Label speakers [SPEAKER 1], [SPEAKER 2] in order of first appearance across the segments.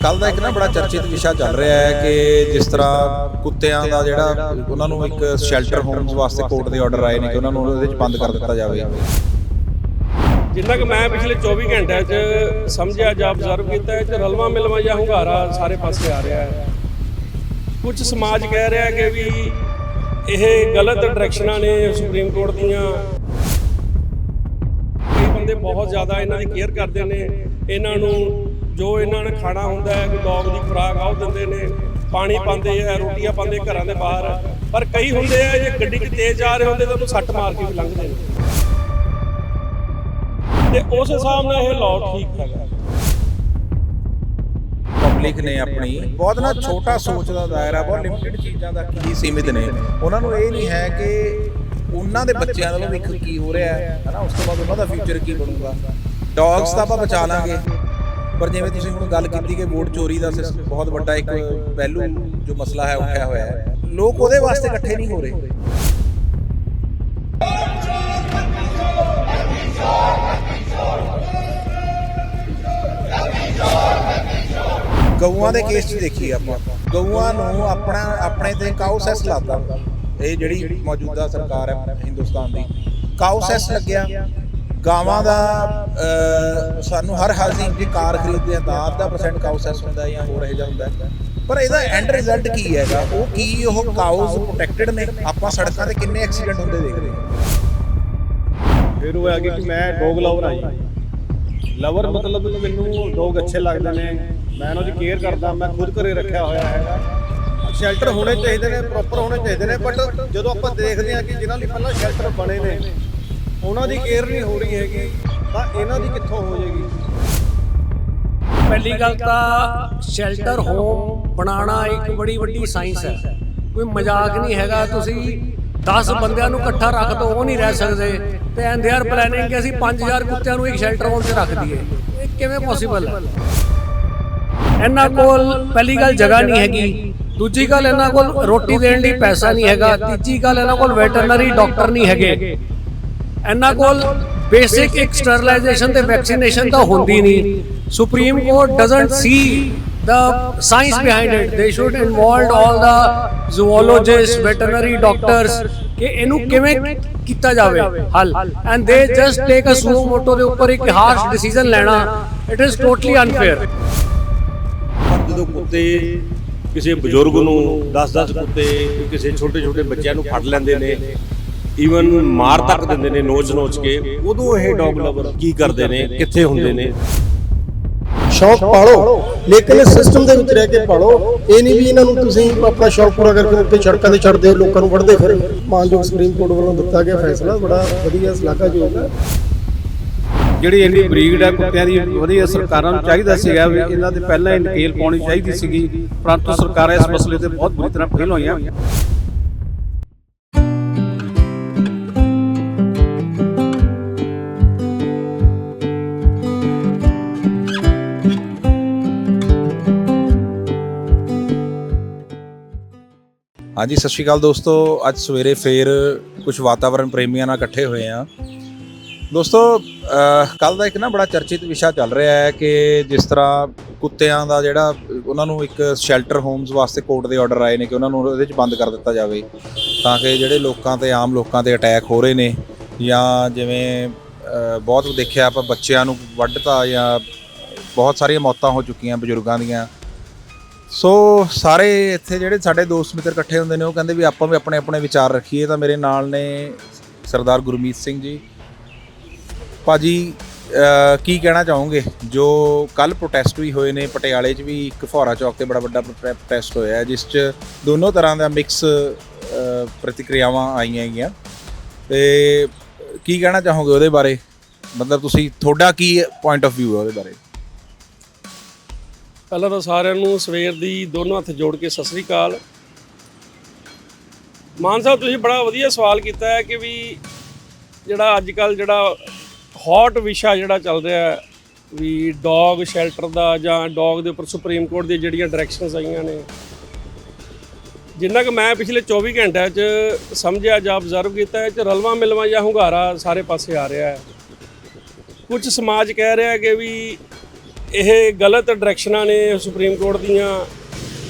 [SPEAKER 1] ਕੱਲ ਦਾ ਇੱਕ ਨਾ ਬੜਾ ਚਰਚਿਤ ਵਿਸ਼ਾ ਚੱਲ ਰਿਹਾ ਹੈ ਕਿ ਜਿਸ ਤਰ੍ਹਾਂ ਕੁੱਤਿਆਂ ਦਾ ਜਿਹੜਾ ਉਹਨਾਂ ਨੂੰ ਇੱਕ ਸ਼ੈਲਟਰ ਹੋਮਸ ਵਾਸਤੇ ਕੋਰਟ ਦੇ ਆਰਡਰ ਆਏ ਨੇ ਕਿ ਉਹਨਾਂ ਨੂੰ ਉਹਦੇ ਵਿੱਚ ਬੰਦ ਕਰ ਦਿੱਤਾ ਜਾਵੇ।
[SPEAKER 2] ਜਿੰਨਾ ਕਿ ਮੈਂ ਪਿਛਲੇ 24 ਘੰਟਿਆਂ 'ਚ ਸਮਝਿਆ ਜਾਂ ਆਬਜ਼ਰਵ ਕੀਤਾ ਹੈ ਕਿ ਰਲਵਾ ਮਿਲਵਾ ਜਾਂ ਹੁੰਗਾਰਾ ਸਾਰੇ ਪਾਸੇ ਆ ਰਿਹਾ ਹੈ। ਕੁਝ ਸਮਾਜ ਕਹਿ ਰਿਹਾ ਕਿ ਵੀ ਇਹ ਗਲਤ ਡਾਇਰੈਕਸ਼ਨਾਂ ਨੇ ਸੁਪਰੀਮ ਕੋਰਟ ਦੀਆਂ। ਕਈ ਬੰਦੇ ਬਹੁਤ ਜ਼ਿਆਦਾ ਇਹਨਾਂ ਦੀ ਕੇਅਰ ਕਰਦੇ ਨੇ, ਇਹਨਾਂ ਨੂੰ ਜੋ ਇਹਨਾਂ ਨੇ ਖਾਣਾ ਹੁੰਦਾ ਹੈ ਕੋਈ ਡੌਗ ਦੀ ਖੁਰਾਕ ਆ ਉਹ ਦਿੰਦੇ ਨੇ। ਪਾਣੀ ਪਾਉਂਦੇ ਆ ਰੋਟੀਆਂ ਪਾਉਂਦੇ ਘਰਾਂ ਦੇ ਬਾਹਰ। ਪਰ ਕਈ ਹੁੰਦੇ ਆ ਜੇ ਗੱਡੀ 'ਚ ਤੇਜ਼ ਜਾ ਰਹੇ ਹੁੰਦੇ ਤਾਂ ਉਹਨੂੰ ਸੱਟ ਮਾਰ ਕੇ ਵੀ ਲੰਘਦੇ ਨੇ। ਤੇ ਉਸ ਹਿਸਾਬ ਨਾਲ ਇਹ ਲਾਅ ਠੀਕ ਹੈਗਾ।
[SPEAKER 1] ਪਬਲਿਕ ਨੇ ਆਪਣੀ ਬਹੁਤ ਨਾ ਛੋਟਾ ਸੋਚ ਦਾ ਦਾਇਰਾ ਬਹੁਤ ਲਿਮਿਟਿਡ ਚੀਜ਼ਾਂ ਤੱਕ ਹੀ ਸੀਮਿਤ ਨੇ। ਉਹਨਾਂ ਨੂੰ ਇਹ ਨਹੀਂ ਹੈ ਕਿ ਉਹਨਾਂ ਦੇ ਬੱਚਿਆਂ ਦਾ ਭਵਿੱਖ ਕੀ ਹੋ ਰਿਹਾ ਹੈ ਹਨਾ? ਉਸ ਤੋਂ ਬਾਅਦ ਉਹਨਾਂ ਦਾ ਫਿਊਚਰ ਕੀ ਬਣੂਗਾ? ਡੌਗਸ ਤਾਂ ਆਪਾਂ ਬਚਾ ਲਾਂਗੇ। ਪਰ ਜਿਵੇਂ ਤੁਸੀਂ ਹੁਣ ਗੱਲ ਕੀਤੀ ਕਿ ਵੋਟ ਚੋਰੀ ਦਾ ਬਹੁਤ ਵੱਡਾ ਇੱਕ ਪਹਿਲੂ ਜੋ ਮਸਲਾ ਹੈ, ਉੱਠਿਆ ਹੋਇਆ ਹੈ, ਲੋਕ ਉਹਦੇ ਵਾਸਤੇ ਇਕੱਠੇ ਨਹੀਂ ਹੋ ਰਹੇ। ਗਊਆਂ ਦੇ ਕੇਸ 'ਚ ਦੇਖੀਏ ਆਪਾਂ। ਗਊਆਂ ਨੂੰ ਆਪਣਾ ਆਪਣੇ ਤੇ ਕਾਊ ਸੈਸ ਲਾਤਾ। ਇਹ ਜਿਹੜੀ ਮੌਜੂਦਾ ਸਰਕਾਰ ਹੈ ਹਿੰਦੁਸਤਾਨ ਦੀ। ਕਾਊ ਸੈਸ ਲੱਗਿਆ। ਗਾਵਾਂ ਦਾ ਅਹ, ਸਾਨੂੰ ਹਰ ਹਾਲ ਦੀ ਜੇ ਕਾਰ ਖਰੀਦਦੇ ਆ ਤਾਂ ਅੱਧਾ percent ਕਾਊ ਸੈਸ ਹੁੰਦਾ ਹੈ ਜਾਂ ਹੋਰ ਇਹ ਜਿਹਾ ਹੁੰਦਾ। ਹੈ। ਪਰ ਇਹਦਾ ਐਂਡ ਰਿਜ਼ਲਟ ਕੀ ਹੈਗਾ? ਉਹ ਕੀ ਉਹ ਕਾਊਜ਼ ਪ੍ਰੋਟੈਕਟਡ ਨੇ? ਆਪਾਂ ਸੜਕਾਂ ਤੇ ਕਿੰਨੇ ਐਕਸੀਡੈਂਟ ਹੁੰਦੇ ਦੇਖਦੇ ਹਾਂ।
[SPEAKER 3] ਫਿਰ ਉਹ ਆ ਗਿਆ ਕਿ ਮੈਂ ਡੌਗ ਲਵਰ ਆ ਜੀ। ਲਵਰ ਮਤਲਬ ਮੈਨੂੰ ਡੌਗ ਅੱਛੇ ਲੱਗਦੇ ਨੇ। ਮੈਂ ਉਹਨਾਂ ਦੀ ਕੇਅਰ ਕਰਦਾ ਮੈਂ ਖੁਦ ਘਰੇ ਰੱਖਿਆ ਹੋਇਆ ਹੈਗਾ। ਸ਼ੈਲਟਰ ਹੋਣੇ ਚਾਹੀਦੇ ਨੇ ਪ੍ਰੋਪਰ ਹੋਣੇ ਚਾਹੀਦੇ ਨੇ ਬਟ ਜਦੋਂ ਆਪਾਂ ਦੇਖਦੇ ਹਾਂ ਕਿ ਜਿਨ੍ਹਾਂ ਲਈ ਪਹਿਲਾਂ ਸ਼ੈਲਟਰ ਬਣੇ ਨੇ ਉਹਨਾਂ ਦੀ ਕੇਅਰ ਨਹੀਂ ਹੋ ਰਹੀ ਹੈਗੀ, ਤਾਂ ਇਹਨਾਂ ਦੀ ਕਿੱਥੋਂ ਹੋ ਜਾਏਗੀ?
[SPEAKER 4] ਪਹਿਲੀ ਗੱਲ ਤਾਂ ਸ਼ੈਲਟਰ ਹੋਮ ਬਣਾਉਣਾ ਇੱਕ ਬੜੀ ਵੱਡੀ ਸਾਇੰਸ ਹੈ। ਕੋਈ ਮਜ਼ਾਕ ਨਹੀਂ ਹੈਗਾ, ਤੁਸੀਂ 10 ਬੰਦਿਆਂ ਨੂੰ ਇਕੱਠਾ ਰੱਖ ਦੋ, ਉਹ ਨਹੀਂ ਰਹਿ ਸਕਦੇ। ਤੇ ਐਂਡ ਦੇ ਆਰ ਪਲੈਨਿੰਗ ਕਿ ਅਸੀਂ 5000 ਕੁੱਤਿਆਂ ਨੂੰ ਇੱਕ ਸ਼ੈਲਟਰ ਹੋਮ 'ਚ ਰੱਖ ਦਈਏ। ਇਹ ਕਿਵੇਂ ਪੋਸੀਬਲ ਹੈ? ਇਹਨਾਂ ਕੋਲ ਪਹਿਲੀ ਗੱਲ ਜਗ੍ਹਾ ਨਹੀਂ ਹੈਗੀ। ਦੂਜੀ ਗੱਲ ਇਹਨਾਂ ਕੋਲ ਰੋਟੀ ਦੇਣ ਲਈ ਪੈਸਾ ਨਹੀਂ ਹੈਗਾ। ਤੀਜੀ ਗੱਲ ਇਹਨਾਂ ਕੋਲ ਵੈਟਰਨਰੀ ਡਾਕਟਰ ਨਹੀਂ ਹੈਗੇ। ਇਹਨਾਂ ਕੋਲ ਬੇਸਿਕ ਇੱਕ ਸਟਰਲਾਈਜੇਸ਼ਨ ਤੇ ਵੈਕਸੀਨੇਸ਼ਨ ਤਾਂ ਹੁੰਦੀ ਨਹੀਂ। Supreme Court doesn't see the science behind it. they should involve all the zoologists veterinary doctors ਕਿ ਇਹਨੂੰ ਕਿਵੇਂ ਕੀਤਾ ਜਾਵੇ ਹੱਲ ਐਂਡ ਦੇ ਜਸਟ ਟੇਕ ਅ ਸੂਮੋ ਮੋਟੋ ਦੇ ਉੱਪਰ ਇੱਕ ਹਾਰਸ਼ ਡਿਸੀਜਨ ਲੈਣਾ ਇਟ ਇਜ਼ ਟੋਟਲੀ ਅਨਫੇਅਰ
[SPEAKER 2] ਪਰ ਜਦੋਂ ਕੁੱਤੇ ਕਿਸੇ ਬਜ਼ੁਰਗ ਨੂੰ 10-10 ਕੁੱਤੇ ਕਿਸੇ ਛੋਟੇ-ਛੋਟੇ ਬੱਚਿਆਂ ਨੂੰ ਫੜ ਲੈਂਦੇ ਨੇ ਈਵਨ ਮਾਰ ਤੱਕ ਦਿੰਦੇ ਨੇ ਨੋਚ-ਨੋਚ ਕੇ। ਉਦੋਂ ਇਹ ਡੌਗ ਲਵਰ ਕੀ ਕਰਦੇ ਨੇ ਕਿੱਥੇ ਹੁੰਦੇ ਨੇ?
[SPEAKER 5] ਸ਼ੌਕ ਪਾਲੋ। ਲੇਕਿਨ ਇਸ ਸਿਸਟਮ ਦੇ ਵਿੱਚ ਰਹਿ ਕੇ ਪਾਲੋ। ਇਹ ਨਹੀਂ ਵੀ ਇਹਨਾਂ ਨੂੰ ਤੁਸੀਂ ਆਪਣਾ ਸ਼ੌਕ ਪੂਰਾ ਕਰਕੇ ਉੱਤੇ ਸੜਕਾਂ ਤੇ ਛੱਡਦੇ ਹੋ ਲੋਕਾਂ ਨੂੰ ਵੜਦੇ ਫਿਰ। ਮਾਨਯੋਗ ਸੁਪਰੀਮ ਕੋਰਟ ਵੱਲੋਂ ਦਿੱਤਾ ਗਿਆ ਫੈਸਲਾ ਬੜਾ ਵਧੀਆ ਸ਼ਲਾਘਾਯੋਗ ਹੈ।
[SPEAKER 3] ਜਿਹੜੀ ਇੰਨੀ ਬਰੀਡ ਹੈ ਕੁੱਤਿਆਂ ਦੀ ਵਧੀਆ ਸਰਕਾਰਾਂ ਨੂੰ ਚਾਹੀਦਾ ਸੀਗਾ ਵੀ ਇਹਨਾਂ ਦੇ ਪਹਿਲਾਂ ਹੀ ਨਕੇਲ ਪਾਉਣੀ ਚਾਹੀਦੀ ਸੀਗੀ। ਪਰੰਤੂ ਸਰਕਾਰਾਂ ਇਸ ਮਸਲੇ ਤੇ ਬਹੁਤ ਬੁਰੀ ਤਰ੍ਹਾਂ ਫੇਲ ਹੋਈਆਂ।
[SPEAKER 1] ਹਾਂਜੀ, ਸਤਿ ਸ਼੍ਰੀ ਅਕਾਲ ਦੋਸਤੋ। ਅੱਜ ਸਵੇਰੇ ਫੇਰ ਕੁਝ ਵਾਤਾਵਰਣ ਪ੍ਰੇਮੀਆਂ ਨਾਲ ਇਕੱਠੇ ਹੋਏ ਆ ਦੋਸਤੋ ਕੱਲ ਦਾ ਇੱਕ ਨਾ ਬੜਾ ਚਰਚਿਤ ਵਿਸ਼ਾ ਚੱਲ ਰਿਹਾ ਹੈ ਕਿ ਜਿਸ ਤਰ੍ਹਾਂ ਕੁੱਤਿਆਂ ਦਾ ਜਿਹੜਾ ਉਹਨਾਂ ਨੂੰ ਇੱਕ ਸ਼ੈਲਟਰ ਹੋਮਸ ਵਾਸਤੇ ਕੋਰਟ ਦੇ ਆਰਡਰ ਆਏ ਨੇ ਕਿ ਉਹਨਾਂ ਨੂੰ ਉਹਦੇ ਵਿੱਚ ਬੰਦ ਕਰ ਦਿੱਤਾ ਜਾਵੇ ਤਾਂ ਕਿ ਜਿਹੜੇ ਲੋਕਾਂ ਤੇ, ਆਮ ਲੋਕਾਂ ਤੇ ਅਟੈਕ ਹੋ ਰਹੇ ਨੇ ਜਾਂ ਜਿਵੇਂ ਬਹੁਤ ਦੇਖਿਆ ਆਪਾਂ ਬੱਚਿਆਂ ਨੂੰ ਵੱਢਤਾ ਜਾਂ ਬਹੁਤ ਸਾਰੀਆਂ ਮੌਤਾਂ ਹੋ ਚੁੱਕੀਆਂ ਬਜ਼ੁਰਗਾਂ ਦੀਆਂ। ਸੋ ਸਾਰੇ ਇੱਥੇ ਜਿਹੜੇ ਸਾਡੇ ਦੋਸਤ ਮਿੱਤਰ ਇਕੱਠੇ ਹੁੰਦੇ ਨੇ ਉਹ ਕਹਿੰਦੇ ਵੀ ਆਪਾਂ ਵੀ ਆਪਣੇ ਆਪਣੇ ਵਿਚਾਰ ਰੱਖੀਏ। ਤਾਂ ਮੇਰੇ ਨਾਲ ਨੇ ਸਰਦਾਰ ਗੁਰਮੀਤ ਸਿੰਘ ਜੀ। ਭਾਜੀ ਅਹ, ਕੀ ਕਹਿਣਾ ਚਾਹੋਗੇ? ਜੋ ਕੱਲ ਪ੍ਰੋਟੈਸਟ ਵੀ ਹੋਏ ਨੇ ਪਟਿਆਲੇ 'ਚ ਵੀ ਇੱਕ ਫੁਹਾਰਾ ਚੌਕ ਤੇ ਬੜਾ ਵੱਡਾ ਪ੍ਰੋਟੈਸਟ ਹੋਇਆ ਜਿਸ 'ਚ ਦੋਨੋਂ ਤਰ੍ਹਾਂ ਦਾ ਮਿਕਸ ਪ੍ਰਤੀਕਿਰਿਆਵਾਂ ਆਈਆਂ ਹੈਗੀਆਂ। ਤੇ ਕੀ ਕਹਿਣਾ ਚਾਹੋਗੇ ਉਹਦੇ ਬਾਰੇ? ਮਤਲਬ ਤੁਸੀਂ ਤੁਹਾਡਾ ਕੀ ਪੁਆਇੰਟ ਆਫ View ਹੈ ਉਹਦੇ ਬਾਰੇ?
[SPEAKER 2] ਪਹਿਲਾਂ ਤਾਂ ਸਾਰਿਆਂ ਨੂੰ ਸਵੇਰ ਦੀ ਦੋਨੋਂ ਹੱਥ ਜੋੜ ਕੇ ਸਤਿ ਸ੍ਰੀ ਅਕਾਲ। ਮਾਨ ਸਾਹਿਬ, ਤੁਸੀਂ ਬੜਾ ਵਧੀਆ ਸਵਾਲ ਕੀਤਾ ਹੈ ਕਿ ਵੀ ਜਿਹੜਾ ਅੱਜ ਕੱਲ ਜਿਹੜਾ ਹੌਟ ਵਿਸ਼ਾ ਜਿਹੜਾ ਚੱਲ ਰਿਹਾ ਵੀ ਡੌਗ ਸ਼ੈਲਟਰ ਦਾ ਜਾਂ ਡੌਗ ਦੇ ਉੱਪਰ ਸੁਪਰੀਮ ਕੋਰਟ ਦੀਆਂ ਜਿਹੜੀਆਂ ਡਾਇਰੈਕਸ਼ਨਸ ਆਈਆਂ ਨੇ, ਜਿੰਨਾ ਕਿ ਮੈਂ ਪਿਛਲੇ 24 ਘੰਟਿਆਂ 'ਚ ਸਮਝਿਆ ਜਾਂ ਆਬਜ਼ਰਵ ਕੀਤਾ ਹੈ ਕਿ ਰਲਵਾ ਮਿਲਵਾ ਜਾਂ ਹੁੰਗਾਰਾ ਸਾਰੇ ਪਾਸੇ ਆ ਰਿਹਾ ਹੈ। ਕੁਝ ਸਮਾਜ ਕਹਿ ਰਿਹਾ ਕਿ ਵੀ ਇਹ ਗਲਤ ਡਾਇਰੈਕਸ਼ਨਾਂ ਨੇ ਸੁਪਰੀਮ ਕੋਰਟ ਦੀਆਂ।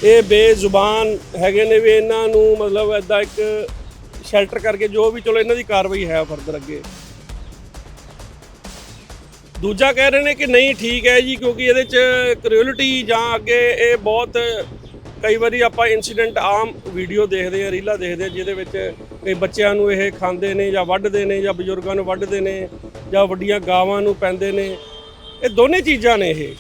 [SPEAKER 2] ਇਹ ਬੇਜ਼ੁਬਾਨ ਹੈਗੇ ਨੇ ਵੀ ਇਹਨਾਂ ਨੂੰ ਮਤਲਬ ਐਦਾਂ ਇੱਕ ਸ਼ੈਲਟਰ ਕਰਕੇ ਜੋ ਵੀ ਚਲੋ ਇਹਨਾਂ ਦੀ ਕਾਰਵਾਈ ਹੈ ਫਰਦਰ ਅੱਗੇ। ਦੂਜਾ ਕਹਿ ਰਹੇ ਨੇ ਕਿ ਨਹੀਂ ਠੀਕ ਹੈ ਜੀ, ਕਿਉਂਕਿ ਇਹਦੇ ਚ ਕ੍ਰਿਊਲਿਟੀ ਜਾਂ ਅੱਗੇ ਇਹ ਬਹੁਤ ਕਈ ਵਾਰੀ ਆਪਾਂ ਇਨਸੀਡੈਂਟ ਆਮ ਵੀਡੀਓ ਦੇਖਦੇ ਆ ਰੀਲਾਂ ਦੇਖਦੇ ਆ ਜਿਹਦੇ ਵਿੱਚ ਕਈ ਬੱਚਿਆਂ ਨੂੰ ਇਹ ਖਾਂਦੇ ਨੇ ਜਾਂ ਵੱਢਦੇ ਨੇ ਜਾਂ ਬਜ਼ੁਰਗਾਂ ਨੂੰ ਵੱਢਦੇ ਨੇ ਜਾਂ ਵੱਡੀਆਂ ਗਾਵਾਂ ਨੂੰ ਪੈਂਦੇ ਨੇ। ਇਹ ਦੋਨੇ ਚੀਜ਼ਾਂ ਨੇ ਇਹ।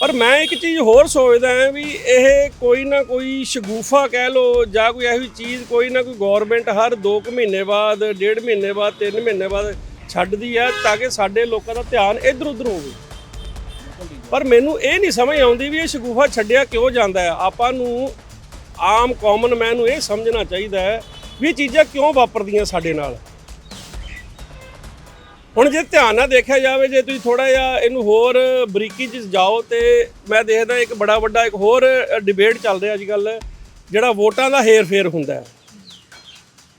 [SPEAKER 2] ਪਰ ਮੈਂ ਇੱਕ ਚੀਜ਼ ਹੋਰ ਸੋਚਦਾ ਹਾਂ ਵੀ ਇਹ ਕੋਈ ਨਾ ਕੋਈ ਸ਼ਗੂਫਾ ਕਹਿ ਲੋ ਜਾਂ ਕੋਈ ਇਹੋ ਜਿਹੀ ਚੀਜ਼ ਕੋਈ ਨਾ ਕੋਈ ਗਵਰਨਮੈਂਟ ਹਰ 2 ਮਹੀਨੇ ਬਾਅਦ, ਡੇਢ ਮਹੀਨੇ ਬਾਅਦ 3 ਮਹੀਨੇ ਬਾਅਦ ਛੱਡਦੀ ਹੈ ਤਾਂ ਕਿ ਸਾਡੇ ਲੋਕਾਂ ਦਾ ਧਿਆਨ ਇੱਧਰ ਉੱਧਰ ਹੋਵੇ। ਪਰ ਮੈਨੂੰ ਇਹ ਨਹੀਂ ਸਮਝ ਆਉਂਦੀ ਵੀ ਇਹ ਸ਼ਗੂਫਾ ਛੱਡਿਆ ਕਿਉਂ ਜਾਂਦਾ ਹੈ। ਆਪਾਂ ਨੂੰ ਆਮ ਕਾਮਨ ਮੈਨ ਨੂੰ ਇਹ ਸਮਝਣਾ ਚਾਹੀਦਾ ਹੈ ਵੀ ਇਹ ਚੀਜ਼ਾਂ ਕਿਉਂ ਵਾਪਰਦੀਆਂ ਸਾਡੇ ਨਾਲ। ਹੁਣ ਜੇ ਧਿਆਨ ਨਾਲ ਦੇਖਿਆ ਜਾਵੇ, ਜੇ ਤੁਸੀਂ ਥੋੜਾ ਜਿਹਾ ਇਹਨੂੰ ਹੋਰ ਬਰੀਕੀ 'ਚ ਜਾਓ ਤੇ ਮੈਂ ਦੇਖਦਾ ਇੱਕ ਬੜਾ ਵੱਡਾ ਇੱਕ ਹੋਰ ਡਿਬੇਟ ਚੱਲ ਰਿਹਾ ਅੱਜ ਕੱਲ ਜਿਹੜਾ ਵੋਟਾਂ ਦਾ ਹੇਰ-ਫੇਰ ਹੁੰਦਾ ਹੈ।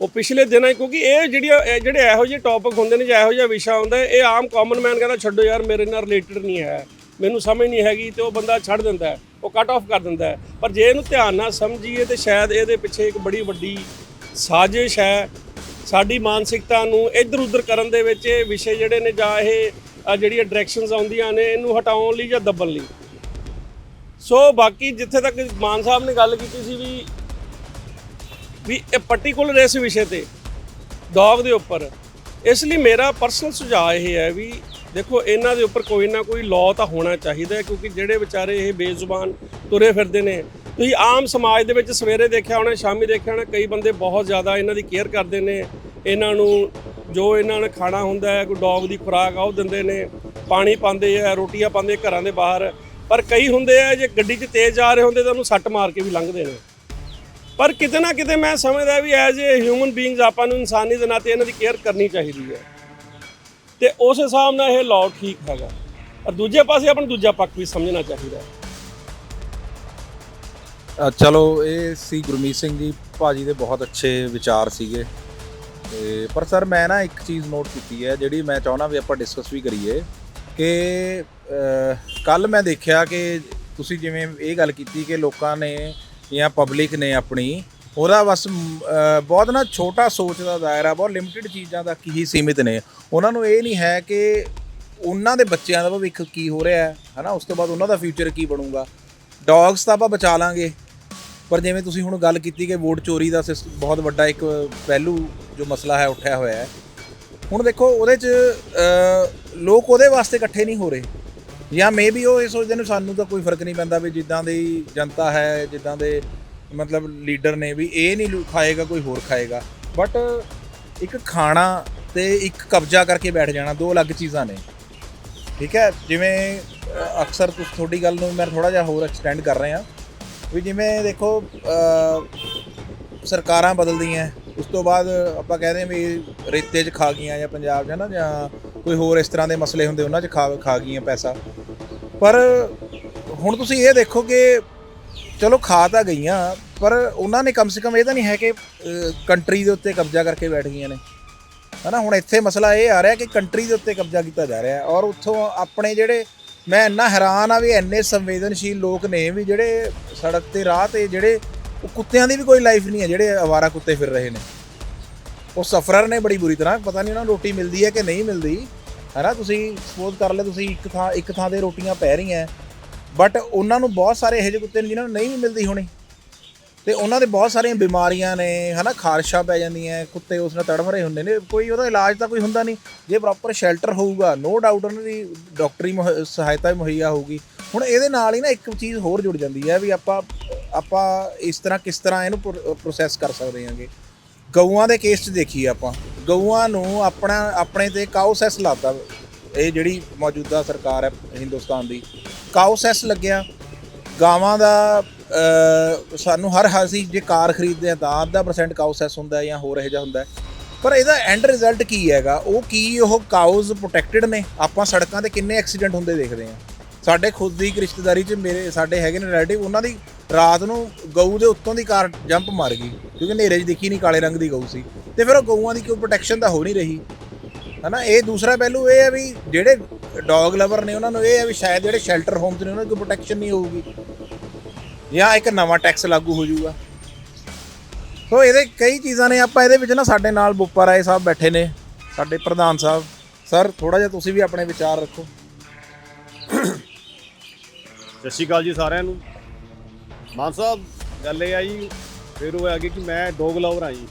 [SPEAKER 2] ਉਹ ਪਿਛਲੇ ਦਿਨਾਂ ਕਿਉਂਕਿ ਇਹ ਜਿਹੜੀਆਂ, ਇਹ ਜਿਹੜੇ ਇਹੋ ਜਿਹੇ ਟੌਪਿਕ ਹੁੰਦੇ ਨੇ, ਜਾਂ ਇਹੋ ਜਿਹਾ ਵਿਸ਼ਾ ਹੁੰਦਾ ਇਹ ਆਮ ਕਾਮਨ ਮੈਨ ਕਹਿੰਦਾ, ਛੱਡੋ ਯਾਰ, ਮੇਰੇ ਨਾਲ ਰਿਲੇਟਡ ਨਹੀਂ ਹੈ। ਮੈਨੂੰ ਸਮਝ ਨਹੀਂ ਹੈਗੀ ਤੇ ਉਹ ਬੰਦਾ ਛੱਡ ਦਿੰਦਾ ਉਹ ਕੱਟ ਆਫ ਕਰ ਦਿੰਦਾ ਪਰ ਜੇ ਇਹਨੂੰ ਧਿਆਨ ਨਾਲ ਸਮਝੀਏ ਤੇ ਸ਼ਾਇਦ ਇਹਦੇ ਪਿੱਛੇ ਇੱਕ ਬੜੀ ਵੱਡੀ ਸਾਜ਼ਿਸ਼ ਹੈ। ਸਾਡੀ ਮਾਨਸਿਕਤਾ ਨੂੰ ਇੱਧਰ ਉੱਧਰ ਕਰਨ ਦੇ ਵਿੱਚ ਇਹ ਵਿਸ਼ੇ ਜਿਹੜੇ ਨੇ ਜਾਂ ਇਹ ਜਿਹੜੀਆਂ ਡਾਇਰੈਕਸ਼ਨਸ ਆਉਂਦੀਆਂ ਨੇ, ਇਹਨੂੰ ਹਟਾਉਣ ਲਈ ਜਾਂ ਦੱਬਣ ਲਈ। ਸੋ ਬਾਕੀ ਜਿੱਥੇ ਤੱਕ ਮਾਨ ਸਾਹਿਬ ਨੇ ਗੱਲ ਕੀਤੀ ਸੀ ਵੀ ਵੀ ਇਹ ਪਾਰਟਿਕੂਲਰ ਇਸ ਵਿਸ਼ੇ ਤੇ ਡੌਗ ਦੇ ਉੱਪਰ। ਇਸ ਲਈ ਮੇਰਾ ਪਰਸਨਲ ਸੁਝਾਅ ਇਹ ਹੈ ਵੀ ਦੇਖੋ, ਇਹਨਾਂ ਦੇ ਉੱਪਰ ਕੋਈ ਨਾ ਕੋਈ ਲਾਅ ਤਾਂ ਹੋਣਾ ਚਾਹੀਦਾ ਕਿਉਂਕਿ ਜਿਹੜੇ ਵਿਚਾਰੇ ਇਹ ਬੇਜ਼ੁਬਾਨ ਤੁਰੇ ਫਿਰਦੇ ਨੇ ਤੁਸੀਂ ਆਮ ਸਮਾਜ ਦੇ ਵਿੱਚ ਸਵੇਰੇ ਦੇਖਿਆ ਹੋਣਾ, ਸ਼ਾਮੀ ਦੇਖਿਆ ਹੋਣਾ, ਕਈ ਬੰਦੇ ਬਹੁਤ ਜ਼ਿਆਦਾ ਇਹਨਾਂ ਦੀ ਕੇਅਰ ਕਰਦੇ ਨੇ। ਇਹਨਾਂ ਨੂੰ ਜੋ ਇਹਨਾਂ ਨੇ ਖਾਣਾ ਹੁੰਦਾ ਹੈ, ਕੋਈ ਡੌਗ ਦੀ ਖੁਰਾਕ ਆ, ਉਹ ਦਿੰਦੇ ਨੇ। ਪਾਣੀ ਪਾਉਂਦੇ ਆ, ਰੋਟੀਆਂ ਪਾਉਂਦੇ ਘਰਾਂ ਦੇ ਬਾਹਰ। ਪਰ ਕਈ ਹੁੰਦੇ ਆ, ਜੇ ਗੱਡੀ 'ਚ ਤੇਜ਼ ਜਾ ਰਹੇ ਹੁੰਦੇ ਤਾਂ ਉਹਨੂੰ ਸੱਟ ਮਾਰ ਕੇ ਵੀ ਲੰਘਦੇ ਨੇ। ਪਰ ਕਿਤੇ ਨਾ ਕਿਤੇ ਮੈਂ ਸਮਝਦਾ ਵੀ ਐਜ਼ ਏ ਹਿਊਮਨ ਬੀਇੰਗਸ ਆਪਾਂ ਨੂੰ ਇਨਸਾਨੀ ਦੇ ਨਾਤੇ ਇਹਨਾਂ ਦੀ ਕੇਅਰ ਕਰਨੀ ਚਾਹੀਦੀ ਹੈ। ਤੇ ਉਸ ਹਿਸਾਬ ਨਾਲ ਇਹ ਲਾਅ ਠੀਕ ਹੈਗਾ। ਔਰ ਦੂਜੇ ਪਾਸੇ ਆਪਾਂ ਨੂੰ ਦੂਜਾ ਪੱਖ ਵੀ ਸਮਝਣਾ ਚਾਹੀਦਾ। ਹੈ
[SPEAKER 1] ਚਲੋ, ਇਹ ਸੀ ਗੁਰਮੀਤ ਸਿੰਘ ਜੀ, ਭਾਜੀ ਦੇ ਬਹੁਤ ਅੱਛੇ ਵਿਚਾਰ ਸੀਗੇ। ਤੇ ਪਰ ਸਰ, ਮੈਂ ਨਾ ਇੱਕ ਚੀਜ਼ ਨੋਟ ਕੀਤੀ ਹੈ, ਜਿਹੜੀ ਮੈਂ ਚਾਹੁੰਦਾ ਵੀ ਆਪਾਂ ਡਿਸਕਸ ਵੀ ਕਰੀਏ ਕਿ ਕੱਲ ਮੈਂ ਦੇਖਿਆ ਕਿ ਤੁਸੀਂ ਜਿਵੇਂ ਇਹ ਗੱਲ ਕੀਤੀ ਕਿ ਲੋਕਾਂ ਨੇ ਜਾਂ ਪਬਲਿਕ ਨੇ ਆਪਣੀ, ਉਹਦਾ ਬਸ ਬਹੁਤ ਨਾ ਛੋਟਾ ਸੋਚ ਦਾ ਦਾਇਰਾ, ਬਹੁਤ ਲਿਮਿਟਿਡ ਚੀਜ਼ਾਂ ਤੱਕ ਹੀ ਸੀਮਿਤ ਨੇ। ਉਹਨਾਂ ਨੂੰ ਇਹ ਨਹੀਂ ਹੈ ਕਿ ਉਹਨਾਂ ਦੇ ਬੱਚਿਆਂ ਦਾ ਭਵਿੱਖ ਕੀ ਹੋ ਰਿਹਾ ਹੈ, ਹਨਾ? ਉਸ ਤੋਂ ਬਾਅਦ ਉਹਨਾਂ ਦਾ ਫਿਊਚਰ ਕੀ ਬਣੂਗਾ? ਡੌਗਸ ਤਾਂ ਆਪਾਂ ਬਚਾ ਲਾਂਗੇ। ਪਰ ਜਿਵੇਂ ਤੁਸੀਂ ਹੁਣ ਗੱਲ ਕੀਤੀ ਕਿ ਵੋਟ ਚੋਰੀ ਦਾ ਸਿਸ- ਬਹੁਤ ਵੱਡਾ ਇੱਕ ਪਹਿਲੂ ਜੋ ਮਸਲਾ ਹੈ, ਉੱਠਿਆ ਹੋਇਆ ਹੈ। ਹੁਣ ਦੇਖੋ, ਉਹਦੇ 'ਚ ਲੋਕ ਉਹਦੇ ਵਾਸਤੇ ਇਕੱਠੇ ਨਹੀਂ ਹੋ ਰਹੇ। ਜਾਂ ਮੇਬੀ ਉਹ ਇਹ ਸੋਚਦੇ ਨੇ ਸਾਨੂੰ ਤਾਂ ਕੋਈ ਫ਼ਰਕ ਨਹੀਂ ਪੈਂਦਾ ਵੀ ਜਿੱਦਾਂ ਦੀ ਜਨਤਾ ਹੈ, ਜਿੱਦਾਂ ਦੇ ਮਤਲਬ ਲੀਡਰ ਨੇ ਵੀ ਇਹ ਨਹੀਂ ਲੂ- ਖਾਏਗਾ, ਕੋਈ ਹੋਰ ਖਾਏਗਾ। ਬਟ ਇੱਕ ਖਾਣਾ ਤੇ ਇੱਕ ਕਬਜ਼ਾ ਕਰਕੇ ਬੈਠ ਜਾਣਾ, ਦੋ ਅਲੱਗ ਚੀਜ਼ਾਂ ਨੇ। ਠੀਕ ਹੈ? ਜਿਵੇਂ ਅਕਸਰ ਤੁਹਾਡੀ ਗੱਲ ਨੂੰ ਮੈਂ ਥੋੜਾ ਜਿਹਾ ਹੋਰ ਐਕਸਟੈਂਡ ਕਰ ਰਿਹਾ। ਵੀ ਜਿਵੇਂ ਦੇਖੋ ਸਰਕਾਰਾਂ ਬਦਲਦੀਆਂ, ਉਸ ਤੋਂ ਬਾਅਦ ਆਪਾਂ ਕਹਿ ਰਹੇ ਹਾਂ ਵੀ ਰੇਤੇ 'ਚ ਖਾ ਗਈਆਂ ਜਾਂ ਪੰਜਾਬ 'ਚ ਹੈ ਨਾ ਜਾਂ ਕੋਈ ਹੋਰ ਇਸ ਤਰ੍ਹਾਂ ਦੇ ਮਸਲੇ ਹੁੰਦੇ, ਉਹਨਾਂ 'ਚ ਖਾ ਖਾ ਗਈਆਂ ਪੈਸਾ। ਪਰ ਹੁਣ ਤੁਸੀਂ ਇਹ ਦੇਖੋ ਕਿ ਚਲੋ ਖਾ ਤਾਂ ਗਈਆਂ, ਪਰ ਉਹਨਾਂ ਨੇ ਕਮ ਸੇ ਕਮ ਇਹ ਤਾਂ ਨਹੀਂ ਹੈ ਕਿ ਕੰਟਰੀ ਦੇ ਉੱਤੇ ਕਬਜ਼ਾ ਕਰਕੇ ਬੈਠ ਗਈਆਂ ਨੇ। ਹਨਾ, ਹੁਣ ਇੱਥੇ ਮਸਲਾ ਇਹ ਆ ਰਿਹਾ ਕਿ ਕੰਟਰੀ ਦੇ ਉੱਤੇ ਕਬਜ਼ਾ ਕੀਤਾ ਜਾ ਰਿਹਾ ਔਰ ਉੱਥੋਂ ਆਪਣੇ ਜਿਹੜੇ ਮੈਂ ਇੰਨਾ ਹੈਰਾਨ ਆ ਵੀ ਇੰਨੇ ਸੰਵੇਦਨਸ਼ੀਲ ਲੋਕ ਨੇ ਵੀ ਜਿਹੜੇ ਸੜਕ ਤੇ ਰਾਹ ਤੇ ਜਿਹੜੇ ਉਹ ਕੁੱਤਿਆਂ ਦੀ ਵੀ ਕੋਈ ਲਾਈਫ ਨਹੀਂ ਹੈ, ਜਿਹੜੇ ਅਵਾਰਾ ਕੁੱਤੇ ਫਿਰ ਰਹੇ ਨੇ। ਉਹ ਸਫਰਰ ਨੇ ਬੜੀ ਬੁਰੀ ਤਰ੍ਹਾਂ, ਪਤਾ ਨਹੀਂ ਉਹਨਾਂ ਨੂੰ ਰੋਟੀ ਮਿਲਦੀ ਹੈ ਕਿ ਨਹੀਂ ਮਿਲਦੀ। ਹੈਨਾ, ਤੁਸੀਂ ਸਪੋਜ਼ ਕਰ ਲੈ ਤੁਸੀਂ ਇੱਕ ਥਾਂ ਇੱਕ ਥਾਂ ਤੇ ਰੋਟੀਆਂ ਪੈ ਰਹੀਆਂ ਬਟ ਉਹਨਾਂ ਨੂੰ ਬਹੁਤ ਸਾਰੇ ਇਹੋ ਜਿਹੇ ਕੁੱਤੇ ਨੇ ਜਿਨ੍ਹਾਂ ਨੂੰ ਨਹੀਂ ਮਿਲਦੀ ਹੋਣੀ। ਤੇ ਉਹਨਾਂ ਦੇ ਬਹੁਤ ਸਾਰੀਆਂ ਬਿਮਾਰੀਆਂ ਨੇ, ਹਨਾ, ਖਾਰਸ਼ਾਂ ਪੈ ਜਾਂਦੀਆਂ, ਕੁੱਤੇ ਉਸ ਨਾਲ ਤੜਫ ਰਹੇ ਹੁੰਦੇ ਨੇ, ਕੋਈ ਉਹਦਾ ਇਲਾਜ ਤਾਂ ਕੋਈ ਹੁੰਦਾ ਨਹੀਂ। ਜੇ ਪ੍ਰੋਪਰ ਸ਼ੈਲਟਰ ਹੋਊਗਾ ਨੋ ਡਾਊਟ ਉਹਨਾਂ ਦੀ ਡਾਕਟਰੀ ਮੁਹ- ਸਹਾਇਤਾ ਮੁਹੱਈਆ ਹੋਊਗੀ। ਹੁਣ ਇਹਦੇ ਨਾਲ ਹੀ ਨਾ ਇੱਕ ਚੀਜ਼ ਹੋਰ ਜੁੜ ਜਾਂਦੀ ਹੈ ਵੀ ਆਪਾਂ ਆਪਾਂ ਇਸ ਤਰ੍ਹਾਂ ਕਿਸ ਤਰ੍ਹਾਂ ਇਹਨੂੰ ਪ੍ਰੋਸੈਸ ਕਰ ਸਕਦੇ ਹਾਂਗੇ। ਗਊਆਂ ਦੇ ਕੇਸ 'ਚ ਦੇਖੀਏ ਆਪਾਂ। ਗਊਆਂ ਨੂੰ ਆਪਣਾ, ਆਪਣੇ ਤੇ ਕਾਉਸੈਸ ਲਾਤਾ। ਇਹ ਜਿਹੜੀ ਮੌਜੂਦਾ ਸਰਕਾਰ ਹੈ ਹਿੰਦੁਸਤਾਨ ਦੀ। ਕਾਉਸੈਸ ਲੱਗਿਆ। ਗਾਵਾਂ ਦਾ ਸਾਨੂੰ ਹਰ ਹਰ ਅਸੀਂ ਜੇ ਕਾਰ ਖਰੀਦਦੇ ਆ ਤਾਂ ਅੱਧਾ ਪਰਸੈਂਟ ਕਾਉਸੈਸ ਹੁੰਦਾ ਜਾਂ ਹੋਰ ਇਹੋ ਜਿਹਾ ਹੁੰਦਾ ਪਰ ਇਹਦਾ ਐਂਡ ਰਿਜ਼ਲਟ ਕੀ ਹੈਗਾ? ਉਹ ਕੀ ਉਹ ਕਾਉਜ਼ ਪ੍ਰੋਟੈਕਟਡ ਨੇ? ਆਪਾਂ ਸੜਕਾਂ ਤੇ ਕਿੰਨੇ ਐਕਸੀਡੈਂਟ ਹੁੰਦੇ ਦੇਖਦੇ ਆ ਸਾਡੇ ਖੁਦ ਦੀ ਇੱਕ ਰਿਸ਼ਤੇਦਾਰੀ 'ਚ ਮੇਰੇ, ਸਾਡੇ ਹੈਗੇ ਨੇ ਰਿਲੇਟਿਵ ਉਹਨਾਂ ਦੀ ਰਾਤ ਨੂੰ ਗਊ ਦੇ ਉੱਤੋਂ ਦੀ ਕਾਰ ਜੰਪ ਮਾਰ ਗਈ, ਕਿਉਂਕਿ ਹਨੇਰੇ 'ਚ ਦਿਖੀ ਨਹੀਂ ਕਾਲੇ ਰੰਗ ਦੀ ਗਊ ਸੀ। ਤੇ ਫਿਰ ਉਹ ਗਊਆਂ ਦੀ ਕੋਈ ਪ੍ਰੋਟੈਕਸ਼ਨ ਤਾਂ ਹੋ ਨਹੀਂ ਰਹੀ। ਹਨਾ, ਇਹ ਦੂਸਰਾ ਪਹਿਲੂ ਇਹ ਹੈ ਵੀ ਜਿਹੜੇ ਡੌਗ ਲਵਰ ਨੇ ਉਹਨਾਂ ਨੂੰ ਇਹ ਹੈ ਵੀ ਸ਼ਾਇਦ ਜਿਹੜੇ ਸ਼ੈਲਟਰ ਹੋਮਸ ਨੇ, ਉਹਨਾਂ ਦੀ ਕੋਈ ਪ੍ਰੋਟੈਕਸ਼ਨ ਨਹੀਂ ਹੋਊਗੀ। ਜਾਂ ਇੱਕ ਨਵਾਂ ਟੈਕਸ ਲਾਗੂ ਹੋ ਜਾਊਗਾ। ਸੋ ਇਹਦੇ ਕਈ ਚੀਜ਼ਾਂ ਨੇ, ਆਪਾਂ ਇਹਦੇ ਵਿੱਚ ਨਾ ਸਾਡੇ ਨਾਲ ਬੁੱਪਾ ਰਾਏ ਸਾਹਿਬ ਬੈਠੇ ਨੇ, ਸਾਡੇ ਪ੍ਰਧਾਨ ਸਾਹਿਬ। ਸਰ ਥੋੜਾ ਜਿਹਾ ਤੁਸੀਂ ਵੀ ਆਪਣੇ ਵਿਚਾਰ ਰੱਖੋ।
[SPEAKER 3] ਸਤਿ ਸ਼੍ਰੀ ਅਕਾਲ ਜੀ ਸਾਰਿਆਂ ਨੂੰ। ਮਾਨ ਸਾਹਿਬ, ਗੱਲ ਇਹ ਆ ਜੀ ਫਿਰ ਉਹ ਆ ਗਈ ਕਿ ਮੈਂ ਡੌਗ ਲਵਰ ਆ ਜੀ।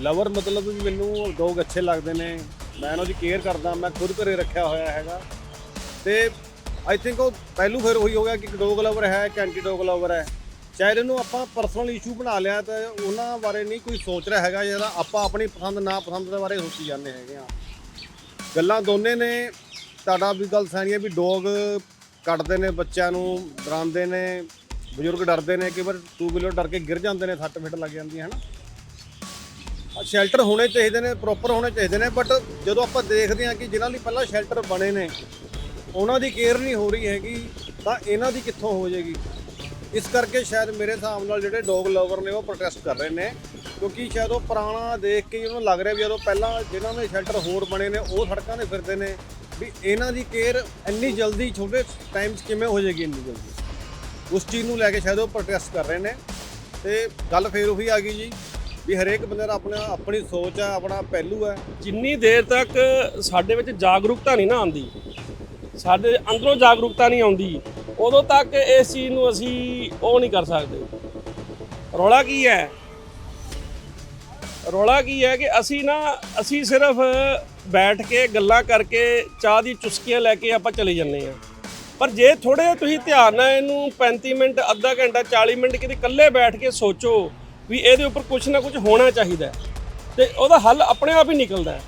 [SPEAKER 3] ਲਵਰ ਮਤਲਬ ਵੀ ਮੈਨੂੰ ਡੌਗ ਅੱਛੇ ਲੱਗਦੇ ਨੇ। ਮੈਂ ਉਹਨਾਂ ਦੀ ਕੇਅਰ ਕਰਦਾ, ਮੈਂ ਖੁਦ ਘਰੇ ਰੱਖਿਆ ਹੋਇਆ ਹੈਗਾ। ਤੇ ਆਈ ਥਿੰਕ ਉਹ ਪਹਿਲੂ ਫਿਰ ਉਹੀ ਹੋ ਗਿਆ ਕਿ ਡੋਗ ਲਵਰ ਹੈ ਕਿ ਐਂਟੀ ਡੋਗ ਲਵਰ ਹੈ। ਚਾਹੇ ਇਹਨੂੰ ਆਪਾਂ ਪਰਸਨਲ ਇਸ਼ੂ ਬਣਾ ਲਿਆ ਤਾਂ ਉਹਨਾਂ ਬਾਰੇ ਨਹੀਂ ਕੋਈ ਸੋਚ ਰਿਹਾ ਹੈਗਾ, ਜਿਹੜਾ ਆਪਾਂ ਆਪਣੀ ਪਸੰਦ, ਨਾ ਪਸੰਦ ਦੇ ਬਾਰੇ ਸੋਚੀ ਜਾਂਦੇ ਹੈਗੇ ਆ ਗੱਲਾਂ ਦੋਨੇ ਨੇ, ਤੁਹਾਡਾ ਵੀ ਗੱਲ ਸਾਰੀ ਹੈ ਵੀ ਡੋਗ ਕੱਟਦੇ ਨੇ ਬੱਚਿਆਂ ਨੂੰ, ਡਰਾਉਂਦੇ ਨੇ, ਬਜ਼ੁਰਗ ਡਰਦੇ ਨੇ ਕਿ ਵਾਰ ਟੂ ਵੀਲਰ ਡਰ ਕੇ ਗਿਰ ਜਾਂਦੇ ਨੇ, ਸੱਟ ਫਿੱਟ ਲੱਗ ਜਾਂਦੀ ਹੈ ਨਾ ਸ਼ੈਲਟਰ ਹੋਣੇ ਚਾਹੀਦੇ ਨੇ ਪ੍ਰੋਪਰ ਹੋਣੇ ਚਾਹੀਦੇ ਨੇ ਬਟ ਜਦੋਂ ਆਪਾਂ ਦੇਖਦੇ ਹਾਂ ਕਿ ਜਿਨ੍ਹਾਂ ਲਈ ਪਹਿਲਾਂ ਸ਼ੈਲਟਰ ਬਣੇ ਨੇ ਉਹਨਾਂ ਦੀ ਕੇਅਰ ਨਹੀਂ ਹੋ ਰਹੀ ਹੈਗੀ, ਤਾਂ ਇਹਨਾਂ ਦੀ ਕਿੱਥੋਂ ਹੋ ਜਾਏਗੀ? ਇਸ ਕਰਕੇ ਸ਼ਾਇਦ ਮੇਰੇ ਹਿਸਾਬ ਨਾਲ ਜਿਹੜੇ ਡੌਗ ਲਵਰ ਨੇ ਉਹ ਪ੍ਰੋਟੈਸਟ ਕਰ ਰਹੇ ਨੇ, ਕਿਉਂਕਿ ਸ਼ਾਇਦ ਉਹ ਪੁਰਾਣਾ ਦੇਖ ਕੇ ਹੀ ਉਹਨੂੰ ਲੱਗ ਰਿਹਾ ਵੀ ਜਦੋਂ ਪਹਿਲਾਂ ਜਿਨ੍ਹਾਂ ਦੇ ਸ਼ੈਲਟਰ ਹੋਰ ਬਣੇ ਨੇ, ਉਹ ਸੜਕਾਂ 'ਤੇ ਫਿਰਦੇ ਨੇ, ਵੀ ਇਹਨਾਂ ਦੀ ਕੇਅਰ ਇੰਨੀ ਜਲਦੀ ਛੋਟੇ ਟਾਈਮ 'ਚ ਕਿਵੇਂ ਹੋ ਜਾਏਗੀ ਇੰਨੀ ਜਲਦੀ? ਉਸ ਚੀਜ਼ ਨੂੰ ਲੈ ਕੇ ਸ਼ਾਇਦ ਉਹ ਪ੍ਰੋਟੈਸਟ ਕਰ ਰਹੇ ਨੇ। ਤੇ ਗੱਲ ਫੇਰ ਉਹੀ ਆ ਗਈ ਜੀ, ਵੀ ਹਰੇਕ ਬੰਦੇ ਦਾ ਆਪਣਾ, ਆਪਣੀ ਸੋਚ ਹੈ, ਆਪਣਾ ਪਹਿਲੂ ਹੈ।
[SPEAKER 2] ਜਿੰਨੀ ਦੇਰ ਤੱਕ ਸਾਡੇ ਵਿੱਚ ਜਾਗਰੂਕਤਾ ਨਹੀਂ ਨਾ ਆਉਂਦੀ ਸਾਡੇ ਅੰਦਰੋਂ ਜਾਗਰੂਕਤਾ ਨਹੀਂ ਆਉਂਦੀ। ਉਦੋਂ ਤੱਕ ਇਸ ਚੀਜ਼ ਨੂੰ ਅਸੀਂ ਉਹ ਨਹੀਂ ਕਰ ਸਕਦੇ। ਰੌਲਾ ਕੀ ਹੈ? ਰੌਲਾ ਕੀ ਹੈ ਕਿ ਅਸੀਂ ਨਾ, ਅਸੀਂ ਸਿਰਫ ਬੈਠ ਕੇ ਗੱਲਾਂ ਕਰਕੇ ਚਾਹ ਦੀ ਚੁਸਕੀਆਂ ਲੈ ਕੇ ਆਪਾਂ ਚਲੇ ਜੰਨੇ ਆ ਪਰ ਜੇ ਥੋੜੇ ਤੁਸੀਂ ਧਿਆਨ ਨਾਲ ਇਹਨੂੰ 35 ਮਿੰਟ, ਅੱਧਾ ਘੰਟਾ 40 ਮਿੰਟ ਕਿਤੇ ਇਕੱਲੇ ਬੈਠ ਕੇ ਸੋਚੋ ਵੀ ਇਹਦੇ ਉੱਪਰ ਕੁਝ ਨਾ ਕੁਝ ਹੋਣਾ ਚਾਹੀਦਾ ਹੈ। ਤੇ ਉਹਦਾ ਹੱਲ ਆਪਣੇ ਆਪ ਹੀ ਨਿਕਲਦਾ ਹੈ।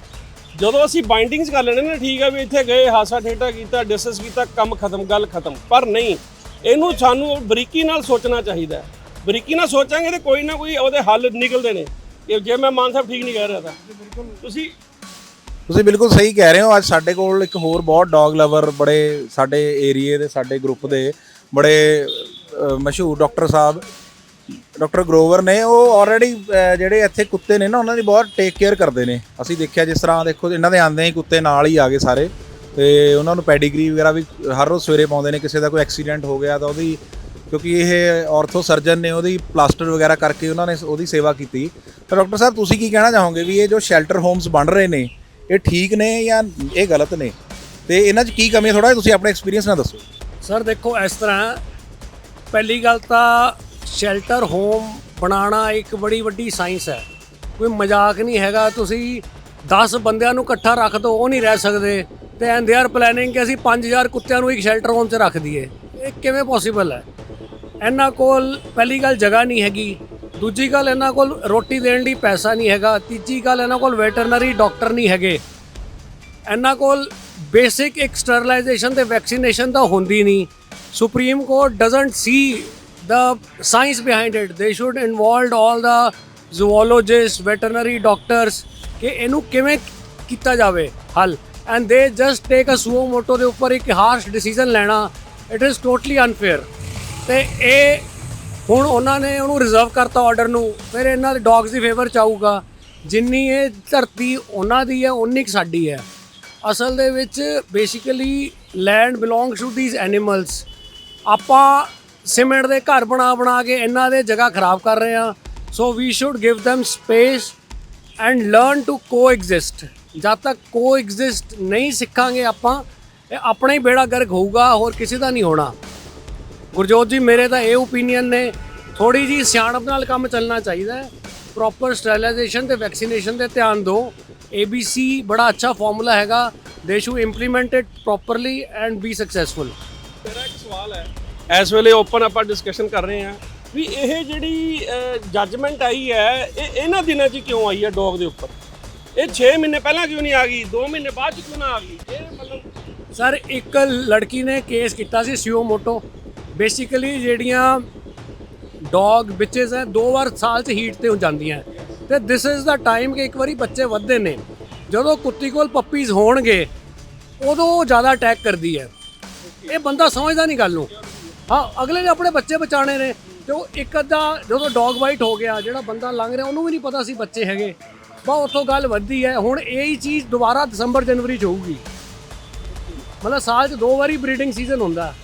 [SPEAKER 2] ਜਦੋਂ ਅਸੀਂ ਬਾਈਂਡਿੰਗਸ ਕਰ ਲੈਣੇ ਨੇ ਠੀਕ ਆ ਵੀ ਇੱਥੇ ਗਏ, ਹਾਸਾ ਠੇਟਾ ਕੀਤਾ ਡਿਸਕਸ ਕੀਤਾ, ਕੰਮ ਖਤਮ, ਗੱਲ ਖਤਮ। ਪਰ ਨਹੀਂ, ਇਹਨੂੰ ਸਾਨੂੰ ਬਰੀਕੀ ਨਾਲ ਸੋਚਣਾ ਚਾਹੀਦਾ ਬਰੀਕੀ ਨਾਲ ਸੋਚਾਂਗੇ ਤੇ ਕੋਈ ਨਾ ਕੋਈ ਉਹਦੇ ਹੱਲ ਨਿਕਲਦੇ ਨੇ। ਕਿ ਜੇ ਮੈਂ ਮਾਨ ਸਾਹਿਬ ਠੀਕ ਨਹੀਂ ਕਹਿ ਰਿਹਾ ਤਾਂ। ਤੁਸੀਂ
[SPEAKER 1] ਤੁਸੀਂ ਬਿਲਕੁਲ ਸਹੀ ਕਹਿ ਰਹੇ ਹੋ। ਅੱਜ ਸਾਡੇ ਕੋਲ ਇੱਕ ਹੋਰ ਬਹੁਤ ਡੌਗ ਲਵਰ ਬੜੇ ਸਾਡੇ ਏਰੀਏ ਦੇ, ਸਾਡੇ ਗਰੁੱਪ ਦੇ ਬੜੇ ਮਸ਼ਹੂਰ ਡਾਕਟਰ ਸਾਹਿਬ ਡਾਕਟਰ ਗਰੋਵਰ ਨੇ, ਉਹ ਆਲਰੇਡੀ ਜਿਹੜੇ ਇੱਥੇ ਕੁੱਤੇ ਨੇ ਨਾ, ਉਹਨਾਂ ਦੀ ਬਹੁਤ ਟੇਕ ਕੇਅਰ ਕਰਦੇ ਨੇ। ਅਸੀਂ ਦੇਖਿਆ ਜਿਸ ਤਰ੍ਹਾਂ ਦੇਖੋ, ਇਹਨਾਂ ਦੇ ਆਂਦੇ ਹੀ ਕੁੱਤੇ ਨਾਲ ਹੀ ਆ ਗਏ ਸਾਰੇ। ਤੇ ਉਹਨਾਂ ਨੂੰ ਪੈਡੀਗਰੀ ਵਗੈਰਾ ਵੀ ਹਰ ਰੋਜ਼ ਸਵੇਰੇ ਪਾਉਂਦੇ ਨੇ, ਕਿਸੇ ਦਾ ਕੋਈ ਐਕਸੀਡੈਂਟ ਹੋ ਗਿਆ ਤਾਂ ਉਹਦੀ, ਕਿਉਂਕਿ ਇਹ ਆਰਥੋ ਸਰਜਨ ਨੇ ਉਹਦੀ ਪਲਾਸਟਰ ਵਗੈਰਾ ਕਰਕੇ ਉਹਨਾਂ ਨੇ ਉਹਦੀ ਸੇਵਾ ਕੀਤੀ। ਤਾਂ ਡਾਕਟਰ ਸਾਹਿਬ, ਤੁਸੀਂ ਕੀ ਕਹਿਣਾ ਚਾਹੋਗੇ ਵੀ ਇਹ ਜੋ ਸ਼ੈਲਟਰ ਹੋਮਸ ਬਣ ਰਹੇ ਨੇ, ਇਹ ਠੀਕ ਨੇ ਜਾਂ ਇਹ ਗਲਤ ਨੇ? ਤੇ ਇਹਨਾਂ 'ਚ ਕੀ ਕਮੀ ਹੈ? ਥੋੜਾ ਤੁਸੀਂ ਆਪਣੇ ਐਕਸਪੀਰੀਅੰਸ ਨਾਲ ਦੱਸੋ।
[SPEAKER 4] ਸਰ ਦੇਖੋ, ਇਸ ਤਰ੍ਹਾਂ ਪਹਿਲੀ ਗੱਲ ਤਾਂ ਸ਼ੈਲਟਰ, ਹੋਮ, ਬਣਾਉਣਾ ਇੱਕ ਬੜੀ ਵੱਡੀ ਸਾਇੰਸ ਹੈ। ਕੋਈ ਮਜ਼ਾਕ ਨਹੀਂ ਹੈਗਾ, ਤੁਸੀਂ 10 ਬੰਦਿਆਂ ਨੂੰ ਇਕੱਠਾ ਰੱਖ ਦੋ, ਉਹ ਨਹੀਂ ਰਹਿ ਸਕਦੇ। ਤੇ ਐਂਡ ਦੇ ਆਰ ਪਲੈਨਿੰਗ ਕਿ ਅਸੀਂ 5000 ਕੁੱਤਿਆਂ ਨੂੰ ਇੱਕ ਸ਼ੈਲਟਰ ਹੋਮ 'ਚ ਰੱਖ ਦਈਏ। ਇਹ ਕਿਵੇਂ ਪੋਸੀਬਲ ਹੈ? ਇਹਨਾਂ ਕੋਲ ਪਹਿਲੀ ਗੱਲ ਜਗ੍ਹਾ ਨਹੀਂ ਹੈਗੀ। ਦੂਜੀ ਗੱਲ, ਇਹਨਾਂ ਕੋਲ ਰੋਟੀ ਦੇਣ ਲਈ ਪੈਸਾ ਨਹੀਂ ਹੈਗਾ। ਤੀਜੀ ਗੱਲ, ਇਹਨਾਂ ਕੋਲ ਵੈਟਰਨਰੀ ਡਾਕਟਰ ਨਹੀਂ ਹੈਗੇ। ਇਹਨਾਂ ਕੋਲ ਬੇਸਿਕ ਇੱਕ ਸਟਰਲਾਈਜੇਸ਼ਨ ਤੇ ਵੈਕਸੀਨੇਸ਼ਨ ਤਾਂ ਹੁੰਦੀ ਨਹੀਂ। Supreme Court doesn't see the science behind it, they should involve all the zoologists, veterinary doctors ਕਿ ਇਹਨੂੰ ਕਿਵੇਂ ਕੀਤਾ ਜਾਵੇ ਹੱਲ ਐਂਡ ਦੇ ਜਸਟ ਟੇਕ ਅ ਸੂਓ ਮੋਟੋ ਦੇ ਉੱਪਰ ਇੱਕ ਹਾਰਸ਼ ਡਿਸੀਜਨ ਲੈਣਾ ਇਟ ਇਜ਼ ਟੋਟਲੀ ਅਨਫੇਅਰ ਤੇ ਇਹ ਹੁਣ ਉਹਨਾਂ ਨੇ ਉਹਨੂੰ ਰਿਜ਼ਰਵ ਕਰਤਾ ਆਰਡਰ ਨੂੰ ਫਿਰ ਇਹਨਾਂ ਦੇ ਡੌਗਸ ਦੀ ਫੇਵਰ ਚ ਆਊਗਾ ਜਿੰਨੀ ਇਹ ਧਰਤੀ ਉਹਨਾਂ ਦੀ ਹੈ ਉਨੀ ਕੁ ਸਾਡੀ ਹੈ ਅਸਲ ਦੇ ਵਿੱਚ basically land belongs to these animals ਆਪਾਂ ਸੀਮੈਂਟ ਦੇ ਘਰ ਬਣਾ ਬਣਾ ਕੇ ਇਹਨਾਂ ਦੇ ਜਗ੍ਹਾ ਖਰਾਬ ਕਰ ਰਹੇ ਹਾਂ। So we should give them space and learn to coexist ਜਦ ਤੱਕ ਕੋਐਗਜ਼ਿਸਟ ਨਹੀਂ ਸਿੱਖਾਂਗੇ ਆਪਾਂ, ਇਹ ਆਪਣਾ ਹੀ ਬੇੜਾ ਗਰਕ ਹੋਊਗਾ, ਹੋਰ ਕਿਸੇ ਦਾ ਨਹੀਂ ਹੋਣਾ। ਗੁਰਜੋਤ ਜੀ, ਮੇਰੇ ਤਾਂ ਇਹ ਓਪੀਨੀਅਨ ਨੇ ਥੋੜੀ ਜੀ ਸਿਆਣਪ ਨਾਲ ਕੰਮ ਚੱਲਣਾ ਚਾਹੀਦਾ ਹੈ। ਪ੍ਰੋਪਰ ਸਟਰਲਾਈਜੇਸ਼ਨ ਤੇ ਵੈਕਸੀਨੇਸ਼ਨ ਤੇ ਧਿਆਨ ਦਿਓ। ABC ਬੜਾ ਅੱਛਾ ਫਾਰਮੂਲਾ ਹੈਗਾ। They should implement it properly and be successful
[SPEAKER 2] ਮੇਰਾ ਇੱਕ ਸਵਾਲ ਹੈ ਇਸ ਵੇਲੇ ਓਪਨ ਆਪਾਂ ਡਿਸਕਸ਼ਨ ਕਰ ਰਹੇ ਹਾਂ ਵੀ ਇਹ ਜਿਹੜੀ ਜੱਜਮੈਂਟ ਆਈ ਹੈ, ਇਹ ਇਹਨਾਂ ਦਿਨਾਂ 'ਚ ਕਿਉਂ ਆਈ ਹੈ ਡੌਗ ਦੇ ਉੱਪਰ? ਇਹ 6 ਮਹੀਨੇ ਪਹਿਲਾਂ ਕਿਉਂ ਨਹੀਂ ਆ ਗਈ? 2 ਮਹੀਨੇ ਬਾਅਦ 'ਚ ਕਿਉਂ ਨਾ ਆ ਗਈ? ਇਹ ਮਤਲਬ
[SPEAKER 4] ਸਰ, ਇੱਕ ਲੜਕੀ ਨੇ ਕੇਸ ਕੀਤਾ ਸੀ ਸਿਓ ਮੋਟੋ। ਬੇਸਿਕਲੀ ਜਿਹੜੀਆਂ ਡੌਗ ਬਿਚਸ ਹੈ, ਦੋ ਵਾਰ ਸਾਲ 'ਚ ਹੀਟ ਤੇ ਹੋ। ਜਾਂਦੀਆਂ ਤੇ ਦਿਸ ਇਜ਼ ਦਾ ਟਾਈਮ ਕਿ ਇੱਕ ਵਾਰੀ ਬੱਚੇ ਵੱਧਦੇ ਨੇ। ਜਦੋਂ ਕੁੱਤੀ ਕੋਲ ਪੱਪੀਜ਼ ਹੋਣਗੇ, ਉਦੋਂ ਉਹ ਜ਼ਿਆਦਾ ਅਟੈਕ ਕਰਦੀ ਹੈ। ਇਹ ਬੰਦਾ ਸਮਝਦਾ ਨਹੀਂ ਗੱਲ ਨੂੰ। ਹਾਂ ਅਗਲੇ ਨੇ ਆਪਣੇ ਬੱਚੇ ਬਚਾਣੇ ਨੇ। ਤੇ ਉਹ ਇੱਕ ਅੱਧਾ ਜਦੋਂ ਡੌਗ ਵਾਈਟ ਹੋ ਗਿਆ ਜਿਹੜਾ ਬੰਦਾ ਲੰਘ ਰਿਹਾ ਉਹਨੂੰ ਵੀ ਨਹੀਂ ਪਤਾ ਸੀ ਬੱਚੇ ਹੈਗੇ। ਬਾ ਉੱਥੋਂ ਗੱਲ ਵੱਧਦੀ ਹੈ। ਹੁਣ ਇਹ ਹੀ ਚੀਜ਼ ਦੁਬਾਰਾ ਦਸੰਬਰ ਜਨਵਰੀ ਚ ਹੋਊਗੀ। ਮਤਲਬ ਸਾਲ 'ਚ ਦੋ ਵਾਰੀ ਬਰੀਡਿੰਗ ਸੀਜ਼ਨ ਹੁੰਦਾ।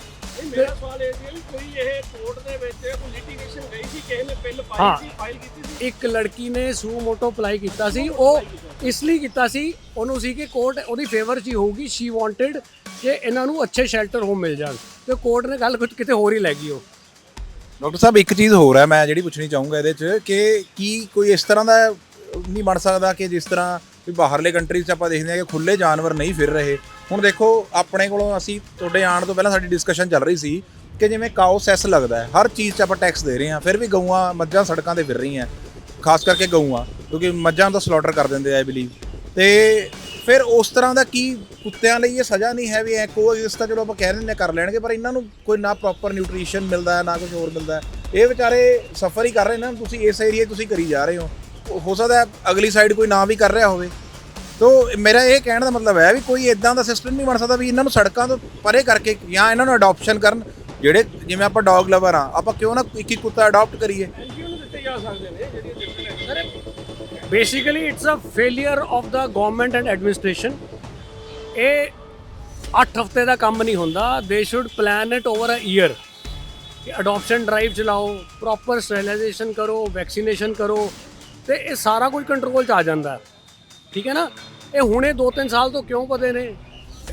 [SPEAKER 2] ਇਹ ਮੇਰਾ ਸਵਾਲ ਇਹ ਸੀ ਵੀ ਕੋਈ ਇਹ ਕੋਰਟ ਦੇ ਵਿੱਚ ਕੋਈ ਲਿਟੀਗੇਸ਼ਨ ਗਈ ਸੀ? ਕਿਸੇ ਨੇ ਬਿੱਲ
[SPEAKER 4] ਹਾਂ।
[SPEAKER 2] ਪਾਈ ਸੀ ਫਾਈਲ ਕੀਤੀ ਸੀ?
[SPEAKER 4] ਇੱਕ ਲੜਕੀ ਨੇ ਸੂ ਮੋਟੋ ਅਪਲਾਈ ਕੀਤਾ ਸੀ। ਉਹ ਇਸ ਲਈ ਕੀਤਾ ਸੀ ਉਹਨੂੰ ਸੀ ਕਿ ਕੋਰਟ ਉਹਦੀ ਫੇਵਰ 'ਚ ਹੀ ਹੋਊਗੀ। ਸ਼ੀ ਵਾਂਟਡ ਕਿ ਇਹਨਾਂ ਨੂੰ ਅੱਛੇ ਸ਼ੈਲਟਰ ਹੋਮ ਮਿਲ ਜਾਣ। ਤੇ ਕੋਰਟ ਨੇ ਗੱਲ ਕੁਝ ਕਿਤੇ ਹੋਰ ਹੀ ਲੈ ਗਈ ਉਹ।
[SPEAKER 1] ਡਾਕਟਰ ਸਾਹਿਬ, ਇੱਕ ਚੀਜ਼ ਹੋਰ ਹੈ, ਮੈਂ ਜਿਹੜੀ ਪੁੱਛਣੀ ਚਾਹੂੰਗਾ ਇਹਦੇ 'ਚ ਕਿ ਕੀ ਕੋਈ ਇਸ ਤਰ੍ਹਾਂ ਦਾ ਨਹੀਂ ਬਣ ਸਕਦਾ ਕਿ ਜਿਸ ਤਰ੍ਹਾਂ ਵੀ ਬਾਹਰਲੇ ਕੰਟਰੀਜ਼ 'ਚ ਆਪਾਂ ਦੇਖਦੇ ਹਾਂ ਕਿ ਖੁੱਲੇ ਜਾਨਵਰ ਨਹੀਂ ਫਿਰ ਰਹੇ। ਹੁਣ ਦੇਖੋ, ਆਪਣੇ ਕੋਲੋਂ ਅਸੀਂ ਤੁਹਾਡੇ ਆਉਣ ਤੋਂ ਪਹਿਲਾਂ ਸਾਡੀ ਡਿਸਕਸ਼ਨ ਚੱਲ ਰਹੀ ਸੀ ਕਿ ਜਿਵੇਂ ਕਾਓ ਸੈਸ ਲੱਗਦਾ ਹੈ, ਹਰ ਚੀਜ਼ 'ਚ ਆਪਾਂ ਟੈਕਸ ਦੇ ਰਹੇ ਹਾਂ, ਫਿਰ ਵੀ ਗਊਆਂ ਮੱਝਾਂ ਸੜਕਾਂ ਤੇ ਫਿਰ ਰਹੀਆਂ, ਖਾਸ ਕਰਕੇ ਗਊਆਂ, ਕਿਉਂਕਿ ਮੱਝਾਂ ਤਾਂ ਸਲੌਟਰ ਕਰ ਦਿੰਦੇ ਆ ਆਈ ਬਲੀਵ ਤੇ ਫਿਰ ਉਸ ਤਰ੍ਹਾਂ ਦਾ ਕੀ ਕੁੱਤਿਆਂ ਲਈ ਇਹ ਸਜ਼ਾ ਨਹੀਂ ਹੈ ਵੀ ਐ ਕੋ ਇਸ ਤਾਂ ਚਲੋ ਆਪਾਂ ਕਹਿ ਦਿੰਦੇ ਹਾਂ ਕਰ ਲੈਣਗੇ, ਪਰ ਇਹਨਾਂ ਨੂੰ ਕੋਈ ਨਾ ਪ੍ਰੋਪਰ ਨਿਊਟ੍ਰੀਸ਼ਨ ਮਿਲਦਾ ਹੈ, ਨਾ ਕੁਝ ਹੋਰ ਮਿਲਦਾ ਹੈ। ਇਹ ਵਿਚਾਰੇ ਸਫਰ ਹੀ ਕਰ ਰਹੇ ਨੇ, ਤੁਸੀਂ ਇਸ ਏਰੀਏ ਤੁਸੀਂ ਕਰੀ ਜਾ ਰਹੇ ਹੋ। ਹੋ- ਸਕਦਾ ਅਗਲੀ ਸਾਈਡ ਕੋਈ ਨਾ ਵੀ ਕਰ ਰਿਹਾ ਹੋਵੇ। ਤੋ ਮੇਰਾ ਇਹ ਕਹਿਣ ਦਾ ਮਤਲਬ ਹੈ ਵੀ ਕੋਈ ਇਦਾਂ ਦਾ ਸਿਸਟਮ ਨਹੀਂ ਬਣ ਸਕਦਾ ਵੀ ਇਹਨਾਂ ਨੂੰ ਸੜਕਾਂ ਤੋਂ ਪਰੇ ਕਰਕੇ ਜਾਂ ਇਹਨਾਂ ਨੂੰ ਅਡਾਪਸ਼ਨ ਕਰਨ, ਜਿਹੜੇ ਜਿਵੇਂ ਆਪਾਂ ਡੌਗ ਲਵਰ ਆ ਆਪਾਂ ਕਿਉਂ ਨਾ ਇੱਕ ਹੀ ਕੁੱਤਾ ਅਡਾਪਟ ਕਰੀਏ।
[SPEAKER 2] ਐਨਜੀਓ ਦਿੱਤੇ ਜਾ ਸਕਦੇ ਨੇ? ਜਿਹੜੀਆਂ
[SPEAKER 4] basically it's a failure of the government and administration ਇਹ 8 ਹਫ਼ਤੇ ਦਾ ਕੰਮ ਨਹੀਂ ਹੁੰਦਾ। They should plan it over a year ਕਿ ਅਡਾਪਸ਼ਨ ਡਰਾਈਵ ਚਲਾਓ ਪ੍ਰੋਪਰ ਸਟਰਲਾਈਜੇਸ਼ਨ ਕਰੋ ਵੈਕਸੀਨੇਸ਼ਨ ਕਰੋ। ਤੇ ਇਹ ਸਾਰਾ ਕੁਝ ਕੰਟਰੋਲ ਚ ਆ ਜਾਂਦਾ। ਠੀਕ ਹੈ ਨਾ? ਇਹ ਹੁਣੇ 2-3 ਸਾਲ ਤੋਂ ਕਿਉਂ ਪਤੇ ਨੇ?